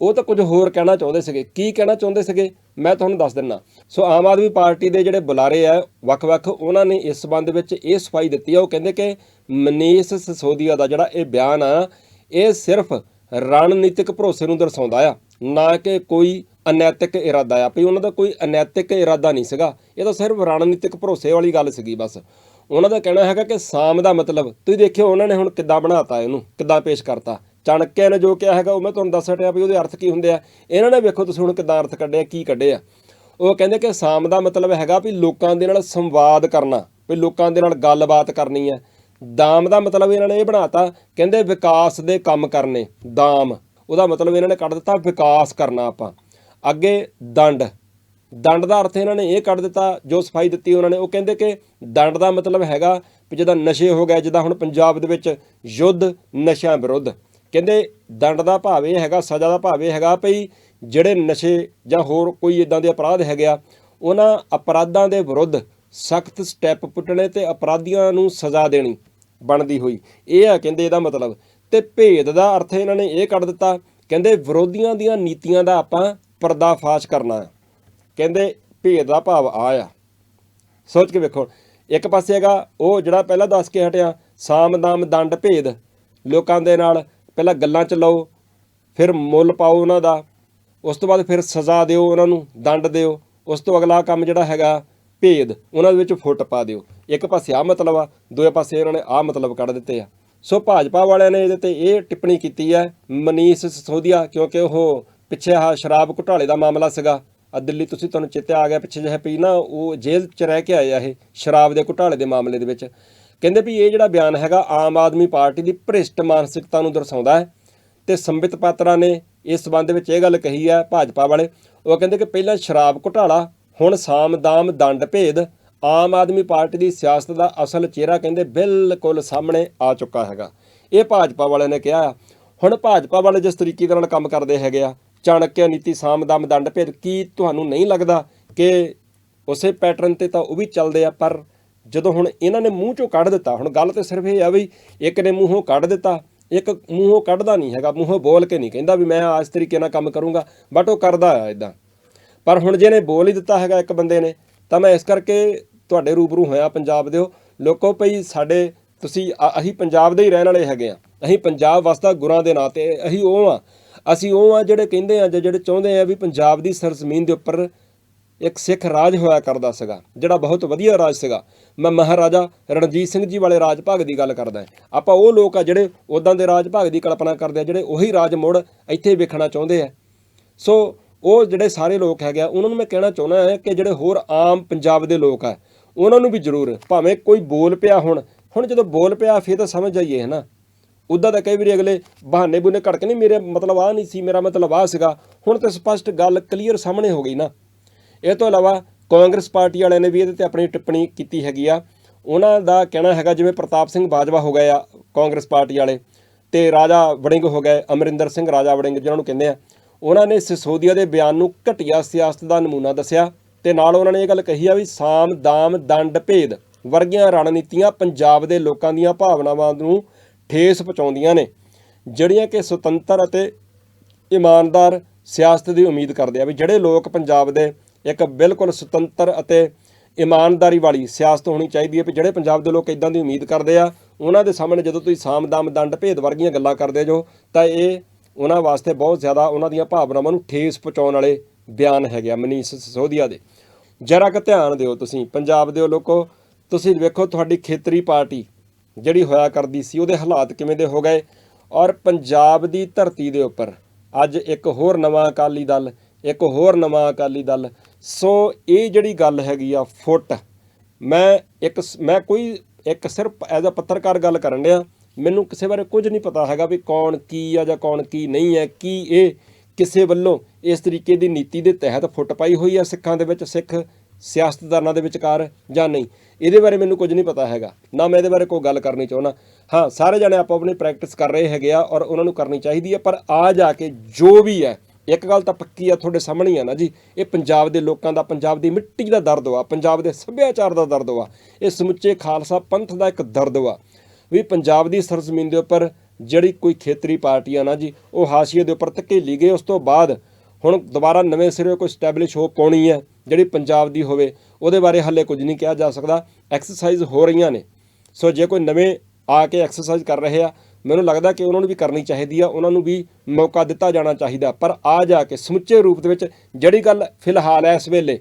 ਉਹ ਤਾਂ ਕੁਝ ਹੋਰ ਕਹਿਣਾ ਚਾਹੁੰਦੇ ਸੀਗੇ। ਕੀ ਕਹਿਣਾ ਚਾਹੁੰਦੇ ਸੀਗੇ? ਮੈਂ ਤੁਹਾਨੂੰ ਦੱਸ ਦਿੰਨਾ ਸੋ ਆਮ ਆਦਮੀ ਪਾਰਟੀ ਦੇ ਜਿਹੜੇ ਬੁਲਾਰੇ ਆ, ਵੱਖ-ਵੱਖ, ਉਹਨਾਂ ਨੇ ਇਸ ਸੰਬੰਧ ਵਿੱਚ ਇਹ ਸਫ਼ਾਈ ਦਿੱਤੀ ਆ। ਉਹ ਕਹਿੰਦੇ ਕਿ ਮਨੀਸ਼ ਸਿਸੋਦੀਆ ਦਾ ਜਿਹੜਾ ਇਹ ਬਿਆਨ ਆ, ਇਹ ਸਿਰਫ ਰਣਨੀਤਿਕ ਭਰੋਸੇ ਨੂੰ ਦਰਸਾਉਂਦਾ ਆ, ਨਾ ਕਿ ਕੋਈ ਅਨੈਤਿਕ ਇਰਾਦਾ ਆ। ਵੀ ਉਹਨਾਂ ਦਾ ਕੋਈ ਅਨੈਤਿਕ ਇਰਾਦਾ ਨਹੀਂ ਸੀਗਾ। ਇਹ ਤਾਂ ਸਿਰਫ ਰਣਨੀਤਿਕ ਭਰੋਸੇ ਵਾਲੀ ਗੱਲ ਸੀਗੀ ਬਸ। ਉਹਨਾਂ ਦਾ ਕਹਿਣਾ ਹੈਗਾ ਕਿ ਸਾਮ ਦਾ ਮਤਲਬ। ਤੁਸੀਂ ਦੇਖਿਓ, ਉਹਨਾਂ ਨੇ ਹੁਣ ਕਿੱਦਾਂ ਬਣਾਤਾ ਇਹਨੂੰ, ਕਿੱਦਾਂ ਪੇਸ਼ ਕਰਤਾ। ਚਾਣਕਿਆ ਨੇ ਜੋ ਕਿਹਾ ਹੈਗਾ, ਉਹ ਮੈਂ ਤੁਹਾਨੂੰ ਦੱਸ ਹਟਿਆ ਵੀ ਉਹਦੇ ਅਰਥ ਕੀ ਹੁੰਦੇ ਆ। ਇਹਨਾਂ ਨੇ ਵੇਖੋ ਤੁਸੀਂ ਹੁਣ ਕਿੱਦਾਂ ਅਰਥ ਕੱਢਿਆ ਕੀ ਕੱਢਿਆ ਉਹ ਕਹਿੰਦੇ ਕਿ ਸਾਮ ਦਾ ਮਤਲਬ ਹੈਗਾ ਵੀ ਲੋਕਾਂ ਦੇ ਨਾਲ ਸੰਵਾਦ ਕਰਨਾ, ਵੀ ਲੋਕਾਂ ਦੇ ਨਾਲ ਗੱਲਬਾਤ ਕਰਨੀ ਹੈ ਦਾਮ ਦਾ ਮਤਲਬ ਇਹਨਾਂ ਨੇ ਇਹ ਬਣਾਤਾ, ਕਹਿੰਦੇ ਵਿਕਾਸ ਦੇ ਕੰਮ ਕਰਨੇ, ਦਾਮ। ਉਹਦਾ ਮਤਲਬ ਇਹਨਾਂ ਨੇ ਕੱਢ ਦਿੱਤਾ ਵਿਕਾਸ ਕਰਨਾ ਆਪਾਂ। ਅੱਗੇ ਦੰਡ। ਦੰਡ ਦਾ ਅਰਥ ਇਹਨਾਂ ਨੇ ਇਹ ਕੱਢ ਦਿੱਤਾ, ਜੋ ਸਫ਼ਾਈ ਦਿੱਤੀ ਉਹਨਾਂ ਨੇ, ਉਹ ਕਹਿੰਦੇ ਕਿ ਦੰਡ ਦਾ ਮਤਲਬ ਹੈਗਾ ਵੀ ਜਦੋਂ ਨਸ਼ੇ ਹੋ ਗਏ, ਜਿੱਦਾਂ ਹੁਣ ਪੰਜਾਬ ਦੇ ਵਿੱਚ ਯੁੱਧ, ਨਸ਼ਿਆਂ ਵਿਰੁੱਧ। ਕਹਿੰਦੇ ਦੰਡ ਦਾ ਭਾਵ ਇਹ ਹੈਗਾ, ਸਜ਼ਾ ਦਾ ਭਾਵ ਇਹ ਹੈਗਾ ਭਈ ਜਿਹੜੇ ਨਸ਼ੇ ਜਾਂ ਹੋਰ ਕੋਈ ਇਦਾਂ ਦੇ ਅਪਰਾਧ ਹੈਗੇ ਆ, ਉਹਨਾਂ ਅਪਰਾਧਾਂ ਦੇ ਵਿਰੁੱਧ ਸਖਤ ਸਟੈਪ ਪੁੱਟਣੇ ਤੇ ਅਪਰਾਧੀਆਂ ਨੂੰ ਸਜ਼ਾ ਦੇਣੀ ਬਣਦੀ ਹੋਈ। ਇਹ ਆ ਕਹਿੰਦੇ ਇਹਦਾ ਮਤਲਬ। ਤੇ ਭੇਦ ਦਾ ਅਰਥ ਇਹਨਾਂ ਨੇ ਇਹ ਕੱਢ ਦਿੱਤਾ, ਕਹਿੰਦੇ ਵਿਰੋਧੀਆਂ ਦੀਆਂ ਨੀਤੀਆਂ ਦਾ ਆਪਾਂ ਪਰਦਾਫਾਸ਼ ਕਰਨਾ ਹੈ। ਕਹਿੰਦੇ ਭੇਦ ਦਾ ਭਾਵ ਆ ਆ। ਸੋਚ ਕੇ ਵੇਖੋ, ਇੱਕ ਪਾਸੇ ਹੈਗਾ ਉਹ ਜਿਹੜਾ ਪਹਿਲਾਂ ਦੱਸ ਕੇ ਹਟਿਆ ਸਾਮ ਦਾਮ ਦੰਡ ਭੇਦ ਲੋਕਾਂ ਦੇ ਨਾਲ ਪਹਿਲਾਂ ਗੱਲਾਂ ਚ ਲਓ, ਫਿਰ ਮੁੱਲ ਪਾਓ ਉਹਨਾਂ ਦਾ, ਉਸ ਤੋਂ ਬਾਅਦ ਫਿਰ ਸਜ਼ਾ ਦਿਓ ਉਹਨਾਂ ਨੂੰ, ਦੰਡ ਦਿਓ, ਉਸ ਤੋਂ ਅਗਲਾ ਕੰਮ ਜਿਹੜਾ ਹੈਗਾ ਭੇਦ, ਉਹਨਾਂ ਦੇ ਵਿੱਚ ਫੁੱਟ ਪਾ ਦਿਓ। ਇੱਕ ਪਾਸੇ ਆ ਮਤਲਬ ਆ ਦੂਏ ਪਾਸੇ ਉਹਨਾਂ ਨੇ ਆ ਮਤਲਬ ਕੱਢ ਦਿੱਤੇ ਆ। ਸੋ ਭਾਜਪਾ ਵਾਲਿਆਂ ਨੇ ਇਹਦੇ ਤੇ ਇਹ ਟਿੱਪਣੀ ਕੀਤੀ ਹੈ, ਮਨੀਸ਼ ਸਿਸੋਦੀਆ, ਕਿਉਂਕਿ ਉਹ ਪਿੱਛੇ ਆ ਸ਼ਰਾਬ ਘੁਟਾਲੇ ਦਾ ਮਾਮਲਾ ਸੀਗਾ। ਆ ਦਿੱਲੀ ਤੁਸੀਂ ਤੁਹਾਨੂੰ ਚੇਤੇ ਆ ਗਿਆ, ਪਿੱਛੇ ਜਿਹੇ ਪਈ ਨਾ, ਉਹ ਜੇਲ੍ਹ 'ਚ ਰਹਿ ਕੇ ਆਇਆ ਇਹ ਸ਼ਰਾਬ ਦੇ ਘੁਟਾਲੇ ਦੇ ਮਾਮਲੇ ਦੇ ਵਿੱਚ। ਕਹਿੰਦੇ ਵੀ ਇਹ ਜਿਹੜਾ ਬਿਆਨ ਹੈਗਾ ਆਮ ਆਦਮੀ ਪਾਰਟੀ ਦੀ ਭ੍ਰਿਸ਼ਟ ਮਾਨਸਿਕਤਾ ਨੂੰ ਦਰਸਾਉਂਦਾ ਹੈ ਤੇ ਸੰਬਿਤ ਪਾਤਰਾ ਨੇ ਇਸ ਸਬੰਧ ਵਿੱਚ ਇਹ ਗੱਲ ਕਹੀ ਹੈ ਭਾਜਪਾ ਵਾਲੇ। ਉਹ ਕਹਿੰਦੇ ਕਿ ਪਹਿਲਾਂ ਸ਼ਰਾਬ ਘੁਟਾਲਾ, ਹੁਣ ਸਾਮ ਦਾਮ ਦੰਡ ਭੇਦ, ਆਮ ਆਦਮੀ ਪਾਰਟੀ ਦੀ ਸਿਆਸਤ ਦਾ ਅਸਲ ਚਿਹਰਾ ਕਹਿੰਦੇ ਬਿਲਕੁਲ ਸਾਹਮਣੇ ਆ ਚੁੱਕਾ ਹੈਗਾ। ਇਹ ਭਾਜਪਾ ਵਾਲਿਆਂ ਨੇ ਕਿਹਾ। ਹੁਣ ਭਾਜਪਾ ਵਾਲੇ ਜਿਸ ਤਰੀਕੇ ਦੇ ਨਾਲ ਕੰਮ ਕਰਦੇ ਹੈਗੇ ਆ, ਚਾਣਕਿਆ ਨੀਤੀ ਸਾਮ ਦਾਮ ਦੰਡ ਭੇਦ, ਕੀ ਤੁਹਾਨੂੰ ਨਹੀਂ ਲੱਗਦਾ ਕਿ ਉਸੇ ਪੈਟਰਨ ਤੇ ਤਾਂ ਉਹ ਵੀ ਚੱਲਦੇ ਆ, ਪਰ ਜਦੋਂ ਹੁਣ ਇਹਨਾਂ ਨੇ ਮੂੰਹ ਚੋਂ ਕੱਢ ਦਿੱਤਾ, ਹੁਣ ਗੱਲ ਤੇ ਸਿਰਫ ਇਹ ਆ ਵੀ ਇੱਕ ਨੇ ਮੂੰਹੋਂ ਕੱਢ ਦਿੱਤਾ, ਇੱਕ ਮੂੰਹੋਂ ਕੱਢਦਾ ਨਹੀਂ ਹੈਗਾ, ਮੂੰਹੋਂ ਬੋਲ ਕੇ ਨਹੀਂ ਕਹਿੰਦਾ ਵੀ ਮੈਂ ਇਸ ਤਰੀਕੇ ਨਾਲ ਕੰਮ ਕਰੂੰਗਾ ਬਟ ਉਹ ਕਰਦਾ ਆ ਇਦਾਂ ਪਰ ਹੁਣ ਜਿਹਨੇ ਬੋਲ ਹੀ ਦਿੱਤਾ ਹੈਗਾ ਇੱਕ ਬੰਦੇ ਨੇ, ਤਾਂ ਮੈਂ ਇਸ ਕਰਕੇ ਤੁਹਾਡੇ ਰੂਬਰੂ ਹੋਇਆ ਪੰਜਾਬ ਦਿਓ। ਲੋਕੋ ਭਈ ਸਾਡੇ ਤੁਸੀਂ ਅਸੀਂ ਪੰਜਾਬ ਦੇ ਹੀ ਰਹਿਣ ਵਾਲੇ ਹੈਗੇ ਆ। ਅਸੀਂ ਪੰਜਾਬ ਵਸਦਾ ਗੁਰਾਂ ਦੇ ਨਾਂ ਤੇ ਅਸੀਂ ਉਹ ਆ। ਅਸੀਂ ਉਹ ਆ ਜਿਹੜੇ ਕਹਿੰਦੇ ਆ ਜਾਂ ਜਿਹੜੇ ਚਾਹੁੰਦੇ ਆ ਵੀ ਪੰਜਾਬ ਦੀ ਸਰਜ਼ਮੀਨ ਦੇ ਉੱਪਰ ਇੱਕ ਸਿੱਖ ਰਾਜ ਹੋਇਆ ਕਰਦਾ ਸੀਗਾ, ਜਿਹੜਾ ਬਹੁਤ ਵਧੀਆ ਰਾਜ ਸੀਗਾ। ਮੈਂ ਮਹਾਰਾਜਾ ਰਣਜੀਤ ਸਿੰਘ ਜੀ ਵਾਲੇ ਰਾਜ ਭਾਗ ਦੀ ਗੱਲ ਕਰਦਾ ਆਪਾਂ ਉਹ ਲੋਕ ਆ ਜਿਹੜੇ ਉਦਾਂ ਦੇ ਰਾਜ ਭਾਗ ਦੀ ਕਲਪਨਾ ਕਰਦੇ ਆ, ਜਿਹੜੇ ਉਹੀ ਰਾਜ ਮੋੜ ਇੱਥੇ ਵੇਖਣਾ ਚਾਹੁੰਦੇ ਆ। ਸੋ ਉਹ ਜਿਹੜੇ ਸਾਰੇ ਲੋਕ ਹੈਗੇ ਆ, ਉਹਨਾਂ ਨੂੰ ਮੈਂ ਕਹਿਣਾ ਚਾਹੁੰਦਾ ਹਾਂ ਕਿ ਜਿਹੜੇ ਹੋਰ ਆਮ ਪੰਜਾਬ ਦੇ ਲੋਕ ਆ, ਉਹਨਾਂ ਨੂੰ ਵੀ ਜ਼ਰੂਰ, ਭਾਵੇਂ ਕੋਈ ਬੋਲ ਪਿਆ ਹੁਣ। ਹੁਣ ਜਦੋਂ ਬੋਲ ਪਿਆ, ਫਿਰ ਤਾਂ ਸਮਝ ਜਾਈਏ ਹੈ ਨਾ ਉਦਾਂ ਤਾਂ ਕਈ ਵਾਰੀ ਅਗਲੇ ਬਹਾਨੇ ਬੁਨੇ ਘੜਕ ਨਹੀਂ ਮੇਰੇ ਮਤਲਬ ਆ ਨਹੀਂ ਸੀ, ਮੇਰਾ ਮਤਲਬ ਆ ਸੀਗਾ। ਹੁਣ ਤਾਂ ਸਪਸ਼ਟ ਗੱਲ ਕਲੀਅਰ ਸਾਹਮਣੇ ਹੋ ਗਈ ਨਾ। ਇਹ ਤੋਂ ਇਲਾਵਾ ਕਾਂਗਰਸ ਪਾਰਟੀ ਵਾਲਿਆਂ ਨੇ ਵੀ ਇਹਦੇ ਤੇ ਆਪਣੀ ਟਿੱਪਣੀ ਕੀਤੀ ਹੈਗੀ ਆ। ਉਹਨਾਂ ਦਾ ਕਹਿਣਾ ਹੈਗਾ, ਜਿਵੇਂ ਪ੍ਰਤਾਪ ਸਿੰਘ ਬਾਜਵਾ ਹੋ ਗਏ ਆ ਕਾਂਗਰਸ ਪਾਰਟੀ ਵਾਲੇ ਤੇ ਰਾਜਾ ਵੜਿੰਗ ਹੋ ਗਏ, ਅਮਰਿੰਦਰ ਸਿੰਘ, ਰਾਜਾ ਵੜਿੰਗ ਜਿਹਨਾਂ ਨੂੰ ਕਹਿੰਦੇ ਆ। ਉਹਨਾਂ ਨੇ ਸਿਸੋਦੀਆ ਦੇ ਬਿਆਨ ਨੂੰ ਘਟੀਆ ਸਿਆਸਤ ਦਾ ਨਮੂਨਾ ਦੱਸਿਆ ਤੇ ਨਾਲ ਉਹਨਾਂ ਨੇ ਇਹ ਗੱਲ ਕਹੀ ਆ ਵੀ ਸਾਮ, ਦਾਮ, ਦੰਡ, ਭੇਦ ਵਰਗੀਆਂ ਰਣਨੀਤੀਆਂ ਪੰਜਾਬ ਦੇ ਲੋਕਾਂ ਦੀਆਂ ਭਾਵਨਾਵਾਂ ਨੂੰ ਠੇਸ ਪਹੁੰਚਾਉਂਦੀਆਂ ਨੇ, ਜਿਹੜੀਆਂ ਕਿ ਸੁਤੰਤਰ ਅਤੇ ਇਮਾਨਦਾਰ ਸਿਆਸਤ ਦੀ ਉਮੀਦ ਕਰਦੇ ਆ ਵੀ ਜਿਹੜੇ ਲੋਕ ਪੰਜਾਬ ਦੇ ਇੱਕ ਬਿਲਕੁਲ ਸੁਤੰਤਰ ਅਤੇ ਇਮਾਨਦਾਰੀ ਵਾਲੀ ਸਿਆਸਤ ਹੋਣੀ ਚਾਹੀਦੀ ਹੈ ਵੀ ਜਿਹੜੇ ਪੰਜਾਬ ਦੇ ਲੋਕ ਇਦਾਂ ਦੀ ਉਮੀਦ ਕਰਦੇ ਆ, ਉਹਨਾਂ ਦੇ ਸਾਹਮਣੇ ਜਦੋਂ ਤੁਸੀਂ ਸਾਮਦਾਮ ਦੰਡ ਭੇਦ ਵਰਗੀਆਂ ਗੱਲਾਂ ਕਰਦੇ ਜੋ, ਤਾਂ ਇਹ ਉਹਨਾਂ ਵਾਸਤੇ ਬਹੁਤ ਜ਼ਿਆਦਾ ਉਹਨਾਂ ਦੀਆਂ ਭਾਵਨਾਵਾਂ ਨੂੰ ਠੇਸ ਪਹੁੰਚਾਉਣ ਵਾਲੇ ਬਿਆਨ ਹੈਗੇ ਆ ਮਨੀਸ਼ ਸਿਸੋਦੀਆ ਦੇ। ਜਰਾ ਕੁ ਧਿਆਨ ਦਿਓ ਤੁਸੀਂ, ਪੰਜਾਬ ਦੇ ਲੋਕੋ, ਤੁਸੀਂ ਵੇਖੋ ਤੁਹਾਡੀ ਖੇਤਰੀ ਪਾਰਟੀ ਜਿਹੜੀ ਹੋਇਆ ਕਰਦੀ ਸੀ, ਉਹਦੇ ਹਾਲਾਤ ਕਿਵੇਂ ਦੇ ਹੋ ਗਏ ਔਰ ਪੰਜਾਬ ਦੀ ਧਰਤੀ ਦੇ ਉੱਪਰ ਅੱਜ ਇੱਕ ਹੋਰ ਨਵਾਂ ਅਕਾਲੀ ਦਲ, ਇੱਕ ਹੋਰ ਨਵਾਂ ਅਕਾਲੀ ਦਲ ਸੋ ਇਹ ਜਿਹੜੀ ਗੱਲ ਹੈਗੀ ਆ ਫੁੱਟ, ਮੈਂ ਇੱਕ ਸ- ਮੈਂ ਕੋਈ ਇੱਕ ਸਿਰਫ ਐਜ਼ ਅ ਪੱਤਰਕਾਰ ਗੱਲ ਕਰਨ ਡਿਆ, ਮੈਨੂੰ ਕਿਸੇ ਬਾਰੇ ਕੁਝ ਨਹੀਂ ਪਤਾ ਹੈਗਾ ਵੀ ਕੌਣ ਕੀ ਆ ਜਾਂ ਕੌਣ ਕੀ ਨਹੀਂ ਹੈ, ਕੀ ਇਹ ਕਿਸੇ ਵੱਲੋਂ ਇਸ ਤਰੀਕੇ ਦੀ ਨੀਤੀ ਦੇ ਤਹਿਤ ਫੁੱਟ ਪਾਈ ਹੋਈ ਆ ਸਿੱਖਾਂ ਦੇ ਵਿੱਚ, ਸਿੱਖ ਸਿਆਸਤਦਾਨਾਂ ਦੇ ਵਿਚਕਾਰ ਜਾਂ ਨਹੀਂ। ਇਹਦੇ ਬਾਰੇ ਮੈਨੂੰ ਕੁਝ ਨਹੀਂ ਪਤਾ ਹੈਗਾ, ਨਾ ਮੈਂ ਇਹਦੇ ਬਾਰੇ ਕੋਈ ਗੱਲ ਕਰਨੀ ਚਾਹੁੰਦਾ। ਹਾਂ, ਸਾਰੇ ਜਣੇ ਆਪੋ ਆਪਣੀ ਪ੍ਰੈਕਟਿਸ ਕਰ ਰਹੇ ਹੈਗੇ ਆ ਔਰ ਉਹਨਾਂ ਨੂੰ ਕਰਨੀ ਚਾਹੀਦੀ ਹੈ ਪਰ ਆ ਜਾ ਕੇ ਜੋ ਵੀ ਹੈ ਇੱਕ ਗੱਲ ਤਾਂ ਪੱਕੀ ਆ ਤੁਹਾਡੇ ਸਾਹਮਣੇ ਹੀ ਆ ਨਾ ਜੀ, ਇਹ ਪੰਜਾਬ ਦੇ ਲੋਕਾਂ ਦਾ, ਪੰਜਾਬ ਦੀ ਮਿੱਟੀ ਦਾ ਦਰਦ ਵਾ, ਪੰਜਾਬ ਦੇ ਸੱਭਿਆਚਾਰ ਦਾ ਦਰਦ ਵਾ, ਇਹ ਸਮੁੱਚੇ ਖਾਲਸਾ ਪੰਥ ਦਾ ਇੱਕ ਦਰਦ ਵਾ। ਵੀ ਪੰਜਾਬ ਦੀ ਸਰਜ਼ਮੀਨ ਦੇ ਉੱਪਰ ਜਿਹੜੀ ਕੋਈ ਖੇਤਰੀ ਪਾਰਟੀ ਆ ਨਾ ਜੀ, ਉਹ ਹਾਸ਼ੀਏ ਦੇ ਉੱਪਰ ਧਕੇਲੀ ਗਈ, ਉਸ ਤੋਂ ਬਾਅਦ ਹੁਣ ਦੁਬਾਰਾ ਨਵੇਂ ਸਿਰੇ ਕੋਈ ਸਟੈਬਲਿਸ਼ ਹੋ ਪਾਉਣੀ ਹੈ ਜਿਹੜੀ ਪੰਜਾਬ ਦੀ ਹੋਵੇ, ਉਹਦੇ ਬਾਰੇ ਹੱਲੇ ਕੁਝ ਨਹੀਂ ਕਿਹਾ ਜਾ ਸਕਦਾ ਐਕਸਰਸਾਈਜ਼ ਹੋ ਰਹੀਆਂ ਨੇ। ਸੋ ਜੇ ਕੋਈ ਨਵੇਂ ਆ ਕੇ ਐਕਸਰਸਾਈਜ਼ ਕਰ ਰਹੇ ਆ ਮੈਨੂੰ ਲੱਗਦਾ ਕਿ ਉਹਨਾਂ ਨੂੰ ਵੀ ਕਰਨੀ ਚਾਹੀਦੀ ਆ, ਉਹਨਾਂ ਨੂੰ ਵੀ ਮੌਕਾ ਦਿੱਤਾ ਜਾਣਾ ਚਾਹੀਦਾ। ਪਰ ਆ ਜਾ ਕੇ ਸਮੁੱਚੇ ਰੂਪ ਦੇ ਵਿੱਚ ਜਿਹੜੀ ਗੱਲ ਫਿਲਹਾਲ ਇਸ ਵੇਲੇ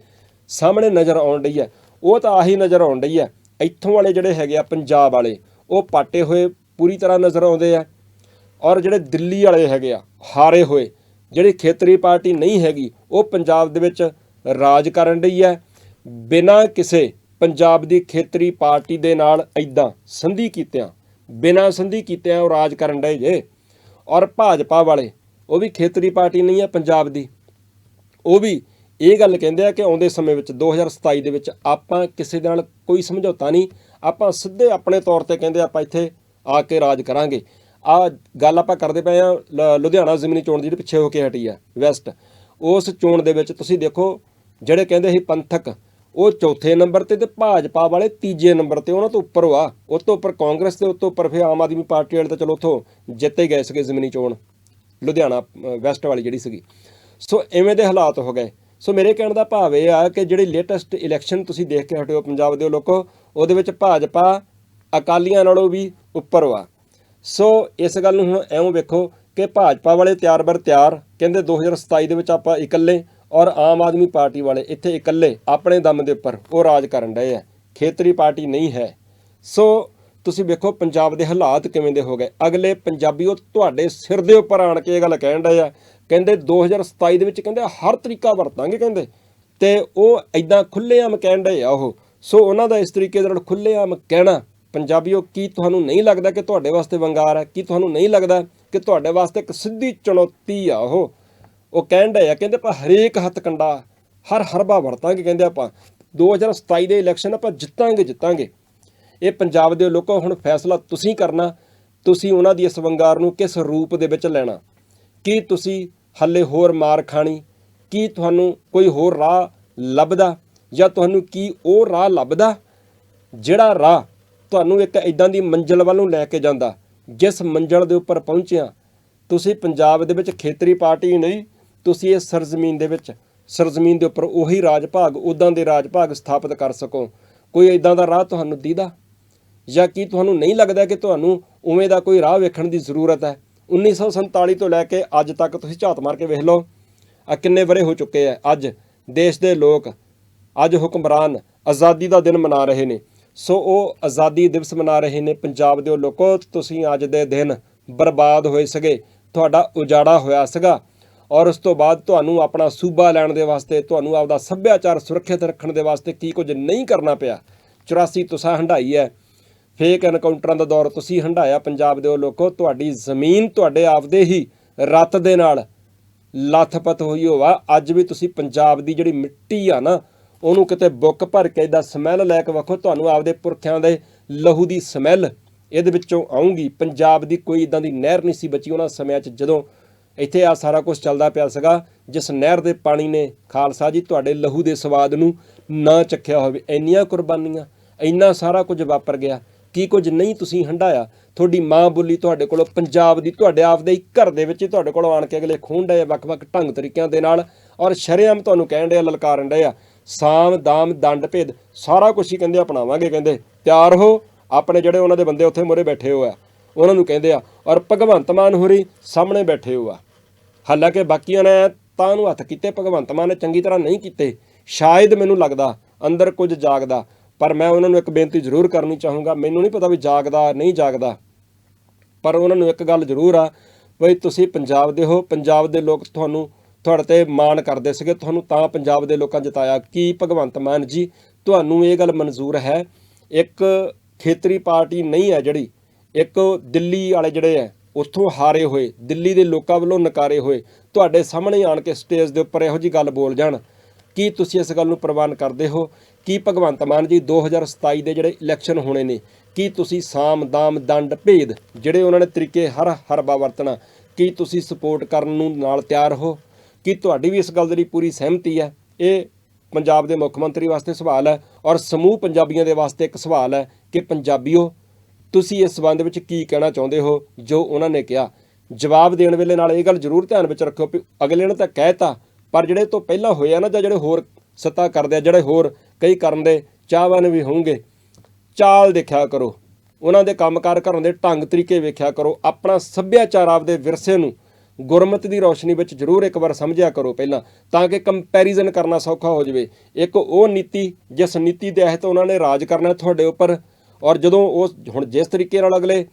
ਸਾਹਮਣੇ ਨਜ਼ਰ ਆਉਣ ਡਈ ਹੈ ਉਹ ਤਾਂ ਆਹੀ ਨਜ਼ਰ ਆਉਣ ਡਈ ਹੈ ਇੱਥੋਂ ਵਾਲੇ ਜਿਹੜੇ ਹੈਗੇ ਆ, ਪੰਜਾਬ ਵਾਲੇ, ਉਹ ਪਾਟੇ ਹੋਏ ਪੂਰੀ ਤਰ੍ਹਾਂ ਨਜ਼ਰ ਆਉਂਦੇ ਆ। ਔਰ ਜਿਹੜੇ ਦਿੱਲੀ ਵਾਲੇ ਹੈਗੇ ਆ, ਹਾਰੇ ਹੋਏ, ਜਿਹੜੀ ਖੇਤਰੀ ਪਾਰਟੀ ਨਹੀਂ ਹੈਗੀ, ਉਹ ਪੰਜਾਬ ਦੇ ਵਿੱਚ ਰਾਜ ਕਰਨ ਰਹੀ ਹੈ ਬਿਨਾਂ ਕਿਸੇ ਪੰਜਾਬ ਦੀ ਖੇਤਰੀ ਪਾਰਟੀ ਦੇ ਨਾਲ ਐਦਾਂ ਸੰਧੀ ਕੀਤਿਆਂ ਬਿਨਾਂ ਸੰਧੀ ਕੀਤਿਆਂ ਉਹ ਰਾਜ ਕਰਨ ਡਏ ਜੇ। ਔਰ ਭਾਜਪਾ ਵਾਲੇ, ਉਹ ਵੀ ਖੇਤਰੀ ਪਾਰਟੀ ਨਹੀਂ ਹੈ ਪੰਜਾਬ ਦੀ। ਉਹ ਵੀ ਇਹ ਗੱਲ ਕਹਿੰਦੇ ਆ ਕਿ ਆਉਂਦੇ ਸਮੇਂ ਵਿੱਚ 2027 ਦੇ ਵਿੱਚ ਆਪਾਂ ਕਿਸੇ ਦੇ ਨਾਲ ਕੋਈ ਸਮਝੌਤਾ ਨਹੀਂ। ਆਪਾਂ ਸਿੱਧੇ ਆਪਣੇ ਤੌਰ ਤੇ ਕਹਿੰਦੇ ਆਪਾਂ ਇੱਥੇ ਆ ਕੇ ਰਾਜ ਕਰਾਂਗੇ। ਆ ਗੱਲ ਆਪਾਂ ਕਰਦੇ ਪਏ ਆ, ਲ- ਲੁਧਿਆਣਾ ਜ਼ਮੀਨੀ ਚੋਣ ਦੀ ਜਿਹੜੀ ਪਿੱਛੇ ਹੋ ਕੇ ਹਟੀ ਆ ਵੈਸਟ। ਉਸ ਚੋਣ ਦੇ ਵਿੱਚ ਤੁਸੀਂ ਦੇਖੋ, ਜਿਹੜੇ ਕਹਿੰਦੇ ਸੀ ਪੰਥਕ ਉਹ ਚੌਥੇ ਨੰਬਰ ਤੇ ਤੇ ਭਾਜਪਾ ਵਾਲੇ ਤੀਜੇ ਨੰਬਰ ਤੇ ਉਹਨਾਂ ਤੋਂ ਉੱਪਰ ਵਾ। ਉਹ ਤੋਂ ਉੱਪਰ ਕਾਂਗਰਸ ਤੇ, ਉਹ ਤੋਂ ਉੱਪਰ ਫਿਰ ਆਮ ਆਦਮੀ ਪਾਰਟੀ ਵਾਲੇ ਤਾਂ ਚਲੋ ਉੱਥੋਂ ਜਿੱਤੇ ਗਏ ਸੀਗੇ ਜ਼ਮੀਨੀ ਚੋਣ। ਲੁਧਿਆਣਾ ਵੈਸਟ ਵਾਲੀ ਜਿਹੜੀ ਸੀਗੀ। ਸੋ ਐਵੇਂ ਦੇ ਹਾਲਾਤ ਹੋ ਗਏ। ਸੋ ਮੇਰੇ ਕਹਿਣ ਦਾ ਭਾਵ ਇਹ ਆ ਕਿ ਜਿਹੜੀ ਲੇਟੈਸਟ ਇਲੈਕਸ਼ਨ ਤੁਸੀਂ ਦੇਖ ਕੇ ਹਟਿਓ ਪੰਜਾਬ ਦੇ ਲੋਕੋ, ਉਹਦੇ ਵਿੱਚ ਭਾਜਪਾ ਅਕਾਲੀਆਂ ਨਾਲੋਂ ਵੀ ਉੱਪਰ ਵਾ। ਸੋ ਇਸ ਗੱਲ ਨੂੰ ਹੁਣ ਐਵੇਂ ਵੇਖੋ ਕਿ ਭਾਜਪਾ ਵਾਲੇ ਤਿਆਰ ਬਰ ਤਿਆਰ, ਕਹਿੰਦੇ 2027 ਦੇ ਵਿੱਚ ਆਪਾਂ ਇਕੱਲੇ ਔਰ ਆਮ ਆਦਮੀ ਪਾਰਟੀ ਵਾਲੇ ਇੱਥੇ ਇਕੱਲੇ ਆਪਣੇ ਦਮ ਦੇ ਉੱਪਰ ਉਹ ਰਾਜ ਕਰਨ ਡਏ ਆ। ਖੇਤਰੀ ਪਾਰਟੀ ਨਹੀਂ ਹੈ। ਸੋ ਤੁਸੀਂ ਵੇਖੋ ਪੰਜਾਬ ਦੇ ਹਾਲਾਤ ਕਿਵੇਂ ਦੇ ਹੋ ਗਏ। ਅਗਲੇ ਪੰਜਾਬੀ ਉਹ ਤੁਹਾਡੇ ਸਿਰ ਦੇ ਉੱਪਰ ਆਣ ਕੇ ਇਹ ਗੱਲ ਕਹਿਣ ਰਹੇ ਆ। ਕਹਿੰਦੇ 2027 ਦੇ ਵਿੱਚ ਕਹਿੰਦੇ ਹਰ ਤਰੀਕਾ ਵਰਤਾਂਗੇ ਕਹਿੰਦੇ। ਤੇ ਉਹ ਐਦਾਂ ਖੁੱਲੇਆਮ ਕਹਿਣ ਰਹੇ ਆ ਉਹ। ਸੋ ਉਹਨਾਂ ਦਾ ਇਸ ਤਰੀਕੇ ਦੇ ਨਾਲ ਖੁੱਲੇਆਮ ਕਹਿਣਾ ਪੰਜਾਬੀਓ ਕੀ ਤੁਹਾਨੂੰ ਨਹੀਂ ਲੱਗਦਾ ਕਿ ਤੁਹਾਡੇ ਵਾਸਤੇ ਵੰਗਾਰ ਹੈ? ਕੀ ਤੁਹਾਨੂੰ ਨਹੀਂ ਲੱਗਦਾ ਕਿ ਤੁਹਾਡੇ ਵਾਸਤੇ ਇੱਕ ਸਿੱਧੀ ਚੁਣੌਤੀ ਆ ਉਹ? ਉਹ ਕਹਿਣ ਡਏ ਆ, ਕਹਿੰਦੇ ਆਪਾਂ ਹਰੇਕ ਹੱਥ ਕੰਡਾ, ਹਰ ਹਰਬਾ ਵਰਤਾਂਗੇ, ਕਹਿੰਦੇ ਆਪਾਂ। 2027 ਦੇ ਇਲੈਕਸ਼ਨ ਆਪਾਂ ਜਿੱਤਾਂਗੇ ਜਿੱਤਾਂਗੇ। ਇਹ ਪੰਜਾਬ ਦੇ ਲੋਕੋ, ਹੁਣ ਫੈਸਲਾ ਤੁਸੀਂ ਕਰਨਾ, ਤੁਸੀਂ ਉਹਨਾਂ ਦੀ ਇਸ ਵੰਗਾਰ ਨੂੰ ਕਿਸ ਰੂਪ ਦੇ ਵਿੱਚ ਲੈਣਾ? ਕੀ ਤੁਸੀਂ ਹੱਲੇ ਹੋਰ ਮਾਰ ਖਾਣੀ? ਕੀ ਤੁਹਾਨੂੰ ਕੋਈ ਹੋਰ ਰਾਹ ਲੱਭਦਾ? ਜਾਂ ਤੁਹਾਨੂੰ ਕੀ ਉਹ ਰਾਹ ਲੱਭਦਾ? ਜਿਹੜਾ ਰਾਹ ਤੁਹਾਨੂੰ ਇੱਕ ਇਦਾਂ ਦੀ ਮੰਜ਼ਿਲ ਵੱਲੋਂ ਲੈ ਕੇ ਜਾਂਦਾ, ਜਿਸ ਮੰਜ਼ਿਲ ਦੇ ਉੱਪਰ ਪਹੁੰਚਿਆ, ਤੁਸੀਂ ਪੰਜਾਬ ਦੇ ਵਿੱਚ ਖੇਤਰੀ ਪਾਰਟੀ ਨਹੀਂ ਤੁਸੀਂ ਇਸ ਸਰਜ਼ਮੀਨ ਦੇ ਵਿੱਚ, ਸਰਜ਼ਮੀਨ ਦੇ ਉੱਪਰ ਉਹੀ ਰਾਜ ਭਾਗ ਉਦਾਂ ਦੇ ਰਾਜ ਭਾਗ ਸਥਾਪਿਤ ਕਰ ਸਕੋ। ਕੋਈ ਇਦਾਂ ਦਾ ਰਾਹ ਤੁਹਾਨੂੰ ਦੀਦਾ? ਜਾਂ ਕੀ ਤੁਹਾਨੂੰ ਨਹੀਂ ਲੱਗਦਾ ਕਿ ਤੁਹਾਨੂੰ ਉਵੇਂ ਦਾ ਕੋਈ ਰਾਹ ਵੇਖਣ ਦੀ ਜ਼ਰੂਰਤ ਹੈ? 1947 ਤੋਂ ਲੈ ਕੇ ਅੱਜ ਤੱਕ ਤੁਸੀਂ ਝਾਤ ਮਾਰ ਕੇ ਵੇਖ ਲਓ। ਆ ਕਿੰਨੇ ਬਰੇ ਹੋ ਚੁੱਕੇ ਆ ਅੱਜ ਦੇਸ਼ ਦੇ ਲੋਕ, ਅੱਜ ਹੁਕਮਰਾਨ ਆਜ਼ਾਦੀ ਦਾ ਦਿਨ ਮਨਾ ਰਹੇ ਨੇ। ਸੋ ਉਹ ਆਜ਼ਾਦੀ ਦਿਵਸ ਮਨਾ ਰਹੇ ਨੇ। ਪੰਜਾਬ ਦੇ ਉਹ ਲੋਕੋ, ਤੁਸੀਂ ਅੱਜ ਦੇ ਦਿਨ ਬਰਬਾਦ ਹੋਏ ਸਗੇ। ਤੁਹਾਡਾ ਉਜਾੜਾ ਹੋਇਆ ਸੀਗਾ। ਔਰ ਉਸ ਤੋਂ ਬਾਅਦ ਤੁਹਾਨੂੰ ਆਪਣਾ ਸੂਬਾ ਲੈਣ ਦੇ ਵਾਸਤੇ, ਤੁਹਾਨੂੰ ਆਪਦਾ ਸੱਭਿਆਚਾਰ ਸੁਰੱਖਿਅਤ ਰੱਖਣ ਦੇ ਵਾਸਤੇ ਕੀ ਕੁਝ ਨਹੀਂ ਕਰਨਾ ਪਿਆ। 84 ਤੁਸਾਂ ਹੰਡਾਈ ਹੈ। ਫੇਕ ਐਨਕਾਊਂਟਰਾਂ ਦਾ ਦੌਰ ਤੁਸੀਂ ਹੰਡਾਇਆ ਪੰਜਾਬ ਦੇ ਉਹ ਲੋਕੋ। ਤੁਹਾਡੀ ਜ਼ਮੀਨ ਤੁਹਾਡੇ ਆਪਦੇ ਹੀ ਰੱਤ ਦੇ ਨਾਲ ਲੱਥਪੱਥ ਹੋਈ ਹੋਵਾ ਅੱਜ ਵੀ ਤੁਸੀਂ ਪੰਜਾਬ ਦੀ ਜਿਹੜੀ ਮਿੱਟੀ ਆ ਨਾ, ਉਹਨੂੰ ਕਿਤੇ ਬੁੱਕ ਭਰ ਕੇ ਦਾ ਸਮੈਲ ਲੈ ਕੇ ਵੇਖੋ। ਤੁਹਾਨੂੰ ਆਪਦੇ ਪੁਰਖਿਆਂ ਦੇ ਲਹੂ ਦੀ ਸਮੈਲ ਇਹਦੇ ਵਿੱਚੋਂ ਆਉਂਗੀ ਪੰਜਾਬ ਦੀ ਕੋਈ ਇਦਾਂ ਦੀ ਨਹਿਰ ਨਹੀਂ ਸੀ ਬਚੀ ਉਹਨਾਂ ਸਮਿਆਂ 'ਚ ਜਦੋਂ ਇੱਥੇ ਆ ਸਾਰਾ ਕੁਝ ਚੱਲਦਾ ਪਿਆ ਸੀਗਾ ਜਿਸ ਨਹਿਰ ਦੇ ਪਾਣੀ ਨੇ ਖਾਲਸਾ ਜੀ ਤੁਹਾਡੇ ਲਹੂ ਦੇ ਸਵਾਦ ਨੂੰ ਨਾ ਚੱਖਿਆ ਹੋਵੇ। ਇੰਨੀਆਂ ਕੁਰਬਾਨੀਆਂ ਇੰਨਾ ਸਾਰਾ ਕੁਝ ਵਾਪਰ ਗਿਆ। ਕੀ ਕੁਝ ਨਹੀਂ ਤੁਸੀਂ ਹੰਡਾਇਆ ਤੁਹਾਡੀ ਮਾਂ ਬੋਲੀ ਤੁਹਾਡੇ ਕੋਲੋਂ ਪੰਜਾਬ ਦੀ ਤੁਹਾਡੇ ਆਪ ਦੇ ਹੀ ਘਰ ਦੇ ਵਿੱਚ ਹੀ ਤੁਹਾਡੇ ਕੋਲੋਂ ਆਣ ਕੇ ਅਗਲੇ ਖੂਨ ਡਏ ਵੱਖ-ਵੱਖ ਢੰਗ ਤਰੀਕਿਆਂ ਦੇ ਨਾਲ ਔਰ ਸ਼ਰੇਆਮ ਤੁਹਾਨੂੰ ਕਹਿਣ ਡਏ ਆ, ਲਲਕਾਰਨ ਡਏ ਆ ਸਾਮ ਦਾਮ ਦੰਡ ਭੇਦ ਸਾਰਾ ਕੁਝ ਹੀ ਕਹਿੰਦੇ ਅਪਣਾਵਾਂਗੇ ਕਹਿੰਦੇ ਤਿਆਰ ਹੋ ਆਪਣੇ ਜਿਹੜੇ ਉਹਨਾਂ ਦੇ ਬੰਦੇ ਉੱਥੇ ਮੋਰੇ ਬੈਠੇ ਹੋ ਆ ਉਹਨਾਂ ਨੂੰ ਕਹਿੰਦੇ ਆ ਔਰ ਭਗਵੰਤ ਮਾਨ ਹੋਰੀ ਸਾਹਮਣੇ ਬੈਠੇ ਹੋ ਆ। ਹਾਲਾਂਕਿ ਬਾਕੀਆਂ ਨੇ ਤਾਂ ਨੂੰ ਹੱਥ ਕੀਤੇ, ਭਗਵੰਤ ਮਾਨ ਨੇ ਚੰਗੀ ਤਰ੍ਹਾਂ ਨਹੀਂ ਕੀਤੇ। ਸ਼ਾਇਦ ਮੈਨੂੰ ਲੱਗਦਾ ਅੰਦਰ ਕੁਝ ਜਾਗਦਾ, ਪਰ ਮੈਂ ਉਹਨਾਂ ਨੂੰ ਇੱਕ ਬੇਨਤੀ ਜ਼ਰੂਰ ਕਰਨੀ ਚਾਹੂੰਗਾ। ਮੈਨੂੰ ਨਹੀਂ ਪਤਾ ਵੀ ਜਾਗਦਾ ਨਹੀਂ ਜਾਗਦਾ, ਪਰ ਉਹਨਾਂ ਨੂੰ ਇੱਕ ਗੱਲ ਜ਼ਰੂਰ ਆ, ਬਈ ਤੁਸੀਂ ਪੰਜਾਬ ਦੇ ਹੋ, ਪੰਜਾਬ ਦੇ ਲੋਕ ਤੁਹਾਨੂੰ ਤੁਹਾਡੇ ਤੇ ਮਾਣ ਕਰਦੇ ਸੀਗੇ, ਤੁਹਾਨੂੰ ਤਾਂ ਪੰਜਾਬ ਦੇ ਲੋਕਾਂ ਜਿਤਾਇਆ। ਕੀ ਭਗਵੰਤ ਮਾਨ ਜੀ, ਤੁਹਾਨੂੰ ਇਹ ਗੱਲ ਮਨਜ਼ੂਰ ਹੈ? ਇੱਕ ਖੇਤਰੀ ਪਾਰਟੀ ਨਹੀਂ ਹੈ ਜਿਹੜੀ, ਇੱਕ ਦਿੱਲੀ ਵਾਲੇ ਜਿਹੜੇ ਹੈ ਉੱਥੋਂ ਹਾਰੇ ਹੋਏ, ਦਿੱਲੀ ਦੇ ਲੋਕਾਂ ਵੱਲੋਂ ਨਕਾਰੇ ਹੋਏ। ਤੁਹਾਡੇ ਸਾਹਮਣੇ ਆਣ ਕੇ ਸਟੇਜ ਦੇ ਉੱਪਰ ਇਹੋ ਜੀ ਗੱਲ ਬੋਲ ਜਾਣ। ਕੀ ਤੁਸੀਂ ਇਸ ਗੱਲ ਨੂੰ ਪ੍ਰਵਾਨ ਕਰਦੇ ਹੋ? ਕੀ ਭਗਵੰਤ ਮਾਨ ਜੀ 2027 ਦੇ ਜਿਹੜੇ ਇਲੈਕਸ਼ਨ ਹੋਣੇ ਨੇ, ਕੀ ਤੁਸੀਂ ਸਾਮ, ਦਾਮ, ਦੰਡ, ਭੇਦ ਜਿਹੜੇ ਉਹਨਾਂ ਨੇ ਤਰੀਕੇ ਹਰ ਹਰਬਾ ਵਰਤਣਾ, ਕੀ ਤੁਸੀਂ ਸਪੋਰਟ ਕਰਨ ਨੂੰ ਨਾਲ ਤਿਆਰ ਹੋ? ਕੀ ਤੁਹਾਡੀ ਵੀ ਇਸ ਗੱਲ ਦੇ ਪੂਰੀ ਸਹਿਮਤੀ ਹੈ? ਇਹ ਪੰਜਾਬ ਦੇ ਮੁੱਖ ਮੰਤਰੀ ਵਾਸਤੇ ਸਵਾਲ ਹੈ ਔਰ ਸਮੂਹ ਪੰਜਾਬੀਆਂ ਦੇ ਵਾਸਤੇ ਇੱਕ ਸਵਾਲ ਹੈ ਕਿ ਪੰਜਾਬੀਓ ਤੁਸੀਂ ਇਸ ਸੰਬੰਧ ਵਿੱਚ ਕੀ ਕਹਿਣਾ ਚਾਹੁੰਦੇ ਹੋ? ਜੋ ਉਹਨਾਂ ਨੇ ਕਿਹਾ। ਜਵਾਬ ਦੇਣ ਵੇਲੇ ਨਾਲ ਇਹ ਗੱਲ ਜ਼ਰੂਰ ਧਿਆਨ ਵਿੱਚ ਰੱਖਿਓ ਕਿ ਅਗਲੇ ਨੇ ਤਾਂ ਕਹਿਤਾ ਪਰ ਜਿਹੜੇ ਤੋਂ ਪਹਿਲਾਂ ਹੋਏ ਆ ਨਾ ਜਾਂ ਜਿਹੜੇ ਹੋਰ ਸੱਤਾ ਕਰਦੇ ਆ, ਜਿਹੜੇ ਹੋਰ ਕਈ ਕਰਨ ਦੇ ਚਾਹਵਾਨ ਵੀ ਹੋਣਗੇ, ਚਾਲ ਦੇਖਿਆ ਕਰੋ। ਉਹਨਾਂ ਦੇ ਕੰਮਕਾਰ ਕਰਨ ਦੇ ਢੰਗ ਤਰੀਕੇ ਵੇਖਿਆ ਕਰੋ। ਆਪਣਾ ਸੱਭਿਆਚਾਰ ਆਪਦੇ ਵਿਰਸੇ ਨੂੰ ਗੁਰਮਤ ਦੀ ਰੌਸ਼ਨੀ ਵਿੱਚ ਜ਼ਰੂਰ ਇੱਕ ਵਾਰ ਸਮਝਿਆ ਕਰੋ ਪਹਿਲਾਂ, ਤਾਂ ਕਿ ਕੰਪੈਰੀਜ਼ਨ ਕਰਨਾ ਸੌਖਾ ਹੋ ਜਾਵੇ। ਇੱਕ ਉਹ ਨੀਤੀ, ਜਿਸ ਨੀਤੀ ਦੇ ਤਹਿਤ ਉਹਨਾਂ ਨੇ ਰਾਜ ਕਰਨਾ, ਤੁਹਾਡੇ ਉੱਪਰ ਔਰ ਜਦੋਂ ਉਹ ਹੁਣ ਜਿਸ ਤਰੀਕੇ ਨਾਲ ਅਗਲੇ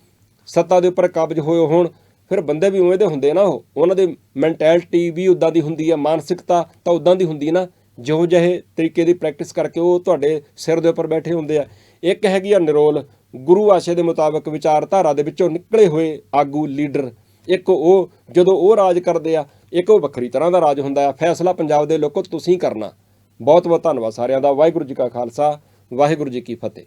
ਸੱਤਾ ਦੇ ਉੱਪਰ ਕਬਜ਼ ਹੋਏ ਹੋਣ, ਫਿਰ ਬੰਦੇ ਵੀ ਉਵੇਂ ਦੇ ਹੁੰਦੇ ਨਾ ਉਹ। ਉਹਨਾਂ ਦੀ ਮੈਂਟੈਲਿਟੀ ਵੀ ਉਦਾਂ ਦੀ ਹੁੰਦੀ ਹੈ ਮਾਨਸਿਕਤਾ ਤਾਂ ਉਦਾਂ ਦੀ ਹੁੰਦੀ ਨਾ। ਜਿਹੋ ਜਿਹੇ ਤਰੀਕੇ ਦੀ ਪ੍ਰੈਕਟਿਸ ਕਰਕੇ ਉਹ ਤੁਹਾਡੇ ਸਿਰ ਦੇ ਉੱਪਰ ਬੈਠੇ ਹੁੰਦੇ ਆ। ਇੱਕ ਹੈਗੀ ਆ ਨਿਰੋਲ, ਗੁਰੂ ਆਸ਼ੇ ਦੇ ਮੁਤਾਬਕ ਵਿਚਾਰਧਾਰਾ ਦੇ ਵਿੱਚੋਂ ਨਿਕਲੇ ਹੋਏ ਆਗੂ ਲੀਡਰ। ਇੱਕ ਉਹ, ਜਦੋਂ ਉਹ ਰਾਜ ਕਰਦੇ ਆ, ਇੱਕ ਉਹ ਵੱਖਰੀ ਤਰ੍ਹਾਂ ਦਾ ਰਾਜ ਹੁੰਦਾ ਆ। ਫੈਸਲਾ ਪੰਜਾਬ ਦੇ ਲੋਕੋ ਤੁਸੀਂ ਕਰਨਾ। ਬਹੁਤ ਬਹੁਤ ਧੰਨਵਾਦ ਸਾਰਿਆਂ ਦਾ। ਵਾਹਿਗੁਰੂ ਜੀ ਕਾ ਖਾਲਸਾ, ਵਾਹਿਗੁਰੂ ਜੀ ਕੀ ਫਤਿਹ।